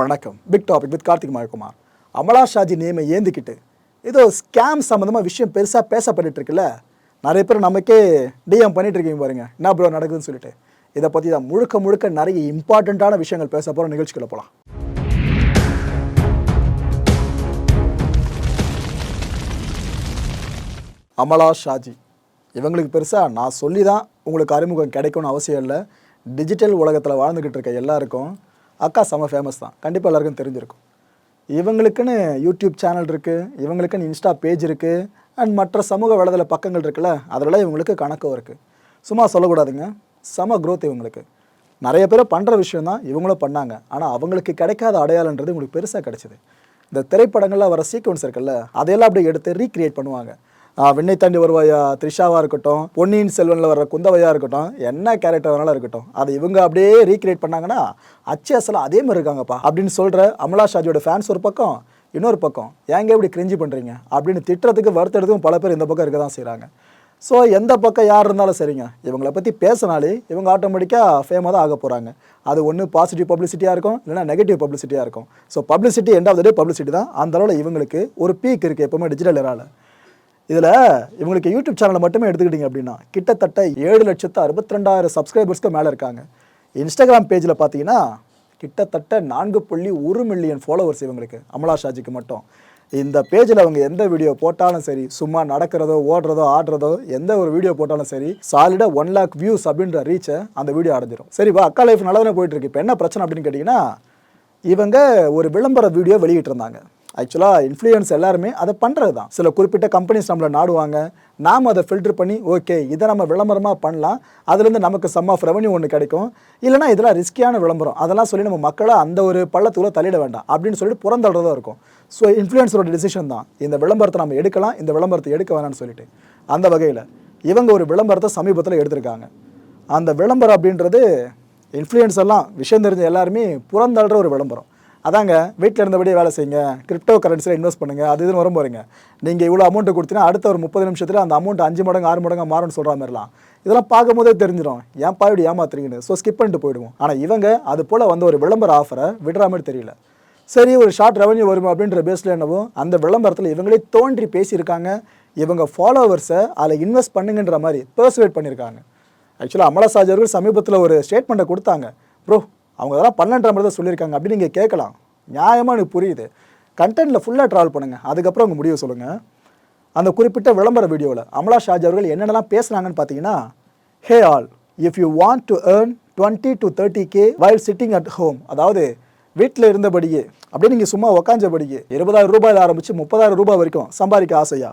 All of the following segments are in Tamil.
வணக்கம். Big topic with Karthik மகக்குமார் Amala Shaji நேமை ஏந்திக்கிட்டு ஏதோ ஸ்கேம் சம்மந்தமாக விஷயம் பெருசாக பேசப்பட்டுட்டு இருக்குல்ல? நிறைய பேர் நமக்கே டிஎம் பண்ணிட்டு இருக்கீங்க பாருங்க. என்ன ப்ரோ நடக்குதுன்னு சொல்லிட்டு. இதை பற்றி தான் முழுக்க முழுக்க நிறைய இம்பார்ட்டண்ட்டான விஷயங்கள் பேச போகிற நிகழ்ச்சிகளை போகலாம் அமலா ஷாஜி இவங்களுக்கு பெருசாக நான் சொல்லி தான் உங்களுக்கு அறிமுகம் கிடைக்கும்னு அவசியம் இல்லை. டிஜிட்டல் உலகத்தில் வாழ்ந்துக்கிட்டு இருக்க எல்லாருக்கும் அக்கா செம ஃபேமஸ் தான். கண்டிப்பாக எல்லாருக்கும் தெரிஞ்சிருக்கும். இவங்களுக்குன்னு யூடியூப் சேனல் இருக்குது இவங்களுக்குன்னு இன்ஸ்டா பேஜ் இருக்குது அண்ட் மற்ற சமூக வலைதள பக்கங்கள் இருக்குல்ல அதிலலாம் இவங்களுக்கு கணக்கும் இருக்குது சும்மா சொல்லக்கூடாதுங்க செம க்ரோத் இவங்களுக்கு. நிறைய பேர் பண்ணுற விஷயம் தான் இவங்களும் பண்ணாங்க. ஆனால் அவங்களுக்கு கிடைக்காத அடையாளன்றது உங்களுக்கு பெருசாக கிடைச்சிது. இந்த திரைப்படங்களில் வர சீக்வன்ஸ் இருக்குல்ல அதையெல்லாம் அப்படி எடுத்து ரீக்ரியேட் பண்ணுவாங்க. விண்ணை தாண்டி வருவாயா? த்ரிஷாவாக இருக்கட்டும் பொன்னியின் செல்வனில் வர குந்தவையாக இருக்கட்டும் என்ன கேரக்டர் வேணாலும் இருக்கட்டும் அதை இவங்க அப்படியே ரீக்ரியேட் பண்ணாங்கன்னா அச்சு அசலாக அதே மாதிரி இருக்காங்கப்பா அப்படின்னு சொல்கிற அமலா ஷாஜியோட ஃபேன்ஸ் ஒரு பக்கம் இன்னொரு பக்கம் ஏங்க இப்படி கிரிஞ்சி பண்ணுறீங்க அப்படின்னு திட்டுறதுக்கு வருத்தெடுத்தும் பல பேர் இந்த பக்கம் இருக்க தான் செய்கிறாங்க ஸோ எந்த பக்கம் யார் இருந்தாலும் சரிங்க. இவங்களை பற்றி பேசினாலே இவங்க ஆட்டோமேட்டிக்காக ஃபேமாக தான் ஆக போகிறாங்க அது ஒன்று பாசிட்டிவ் பப்ளிசிட்டியாக இருக்கும் இல்லைனா நெகட்டிவ் பப்ளிசிட்டியாக இருக்கும். So publicity end of the day publicity தான். அந்த அளவில் இவங்களுக்கு ஒரு பீக் இருக்குது எப்போவுமே டிஜிட்டல் எரால இதில் இவங்களுக்கு யூடியூப் சேனலை மட்டுமே எடுத்துக்கிட்டிங்க அப்படின்னா கிட்டத்தட்ட ஏழு லட்சத்து அறுபத்தி ரெண்டாயிரம் சப்ஸ்கிரைபர்ஸ்க்கு மேலே இருக்காங்க. இன்ஸ்டாகிராம் பேஜில் பார்த்தீங்கன்னா கிட்டத்தட்ட நான்கு புள்ளி ஒரு மில்லியன் ஃபாலோவர்ஸ் இவங்களுக்கு அமலா ஷாஜிக்கு மட்டும். இந்த பேஜில் அவங்க எந்த வீடியோ போட்டாலும் சரி சும்மா நடக்கிறதோ ஓடுறதோ ஆடுறதோ எந்த ஒரு வீடியோ போட்டாலும் சரி சாலிடாக ஒன் லேக் வியூஸ் அப்படின்ற ரீச்சை அந்த வீடியோ அடைஞ்சிடும் சரி வா அக்கா லைஃப் நல்லதானே போயிட்டு இருக்கு. இப்போ என்ன பிரச்சனை அப்படின்னு கேட்டிங்கன்னா இவங்க ஒரு விளம்பர வீடியோ வெளியிட்டிருந்தாங்க. ஆக்சுவலாக இன்ஃப்ளூயன்ஸ் எல்லாருமே அதை பண்ணுறது தான் சில குறிப்பிட்ட கம்பெனிஸ் நம்மளை நாடுவாங்க. நாம் அதை ஃபில்டர் பண்ணி ஓகே இதை நம்ம விளம்பரமாக பண்ணலாம். அதுலேருந்து நமக்கு சம் ஆஃப் ரெவன்யூ ஒன்று கிடைக்கும். இல்லைனா இதெல்லாம் ரிஸ்கியான விளம்பரம். அதெல்லாம் சொல்லி நம்ம மக்களை அந்த ஒரு பள்ளத்துக்குள்ளே தள்ளிட வேண்டாம். அப்படின்னு சொல்லிட்டு புறந்தள்ளுறதா இருக்கும். ஸோ இன்ஃப்ளூயன்ஸரோட டிசிஷன் தான். இந்த விளம்பரத்தை நம்ம எடுக்கலாம் இந்த விளம்பரத்தை எடுக்க வேணாம்னு சொல்லிட்டு. அந்த வகையில் இவங்க ஒரு விளம்பரத்தை சமீபத்தில் எடுத்திருக்காங்க. அந்த விளம்பரம் அப்படின்றது இன்ஃப்ளூயன்ஸ் எல்லாம் விஷயம் தெரிஞ்ச எல்லாருமே புறந்தள்ளுற ஒரு விளம்பரம். அதாங்க வீட்டில் இருந்தபடியே வேலை செய்யுங்க. கிரிப்டோ கரன்சியில் இன்வெஸ்ட் பண்ணுங்க. அது இதுன்னு வரும் போகிறீங்க நீங்கள் இவ்வளோ அமௌண்ட்டு கொடுத்தீங்கன்னா அடுத்த ஒரு முப்பது நிமிஷத்தில் அந்த அமௌண்ட் அஞ்சு மடங்கு ஆறு மடங்கு மாறும்னு சொல்கிற மாதிரிலாம் இதெல்லாம் பார்க்கும்போதே தெரிஞ்சிடும். ஏன் பாடி ஏமாத்துறீங்கன்னு. ஸோ ஸ்கிப் பண்ணிட்டு போயிடுவோம். ஆனால் இவங்க அது போல் வந்து ஒரு விளம்பர ஆஃபரை விடுற மாதிரி தெரியல. சரி ஒரு ஷார்ட் ரெவன்யூ வரும் அப்படின்ற பேஸில் என்னவோ அந்த விளம்பரத்தில் இவங்களே தோன்றி பேசியிருக்காங்க. இவங்க ஃபாலோவர்ஸை அதில் இன்வெஸ்ட் பண்ணுங்கன்ற மாதிரி பர்சுவேட் பண்ணியிருக்காங்க. ஆக்சுவலாக அமலா சாஜர்கள் சமீபத்தில் ஒரு ஸ்டேட்மெண்ட்டை கொடுத்தாங்க. ப்ரோ அவங்க அதெல்லாம் பன்னெண்டரை மாதிரி தான் சொல்லியிருக்காங்க. அப்படின்னு நீங்கள் கேட்கலாம். நியாயமாக எனக்கு புரியுது. கண்டென்ட்டில் ஃபுல்லாக ட்ராவல் பண்ணுங்கள் அதுக்கப்புறம் உங்கள் முடிவு சொல்லுங்கள் அந்த குறிப்பிட்ட விளம்பர வீடியோவில் அமலா ஷாஜ் அவர்கள் என்னென்னலாம் பேசுனாங்கன்னு பார்த்தீங்கன்னா hey all if you want to earn twenty to thirty K while sitting at home அதாவது வீட்டில் இருந்தபடியே அப்படியே நீங்கள் சும்மா உக்காஞ்சபடியே இருபதாயிரம் ரூபாயில் ஆரம்பித்து முப்பதாயிரம் ரூபாய் வரைக்கும் சம்பாதிக்க ஆசையா?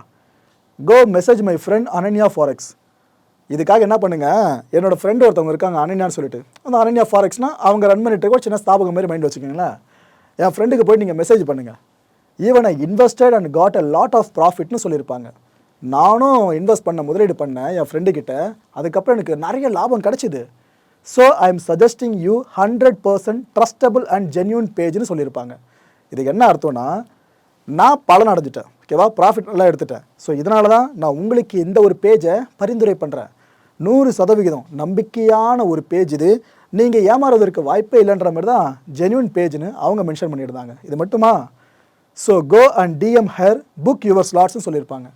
Go message my friend Ananya forex இதுக்காக என்ன பண்ணுங்க? என்னோட ஃப்ரெண்டு ஒருத்தவங்க இருக்காங்க அனன்யான்னு சொல்லிட்டு. அந்த அனன்யா ஃபாரெக்ஸ்னா அவங்க ரன் பண்ணிட்டு இருக்க சின்ன ஸ்தாபகம் மாதிரி மைண்ட் வச்சுக்கோங்களேன். என் ஃப்ரெண்டுக்கு போய் நீங்கள் மெசேஜ் பண்ணுங்க. Even I invested and got a lot of ப்ராஃபிட்னு சொல்லியிருப்பாங்க. நானும் இன்வெஸ்ட் பண்ண முதலீடு பண்ணேன் என் ஃப்ரெண்டு கிட்ட. அதுக்கப்புறம் எனக்கு நிறைய லாபம் கிடைச்சிது. So I am suggesting you hundred percent trustable and genuine பேஜ்னு சொல்லியிருப்பாங்க. இதுக்கு என்ன அர்த்தம்னா நான் பலன் அடைஞ்சிட்டேன். ஓகேவா? ப்ராஃபிட் நல்லா எடுத்துட்டேன். ஸோ இதனால தான் நான் உங்களுக்கு இந்த ஒரு பேஜை பரிந்துரை பண்ணுறேன் நூறு சதவிகிதம். நம்பிக்கையான ஒரு பேஜ் இது. நீங்கள் ஏமாறுவதற்கு வாய்ப்பே இல்லைன்ற மாதிரி தான் ஜென்யூன் பேஜ்னு அவங்க மென்ஷன் பண்ணியிருந்தாங்க. இது மட்டுமா? So go and DM here book your ஸ்லாட்ஸ்னு சொல்லியிருப்பாங்க.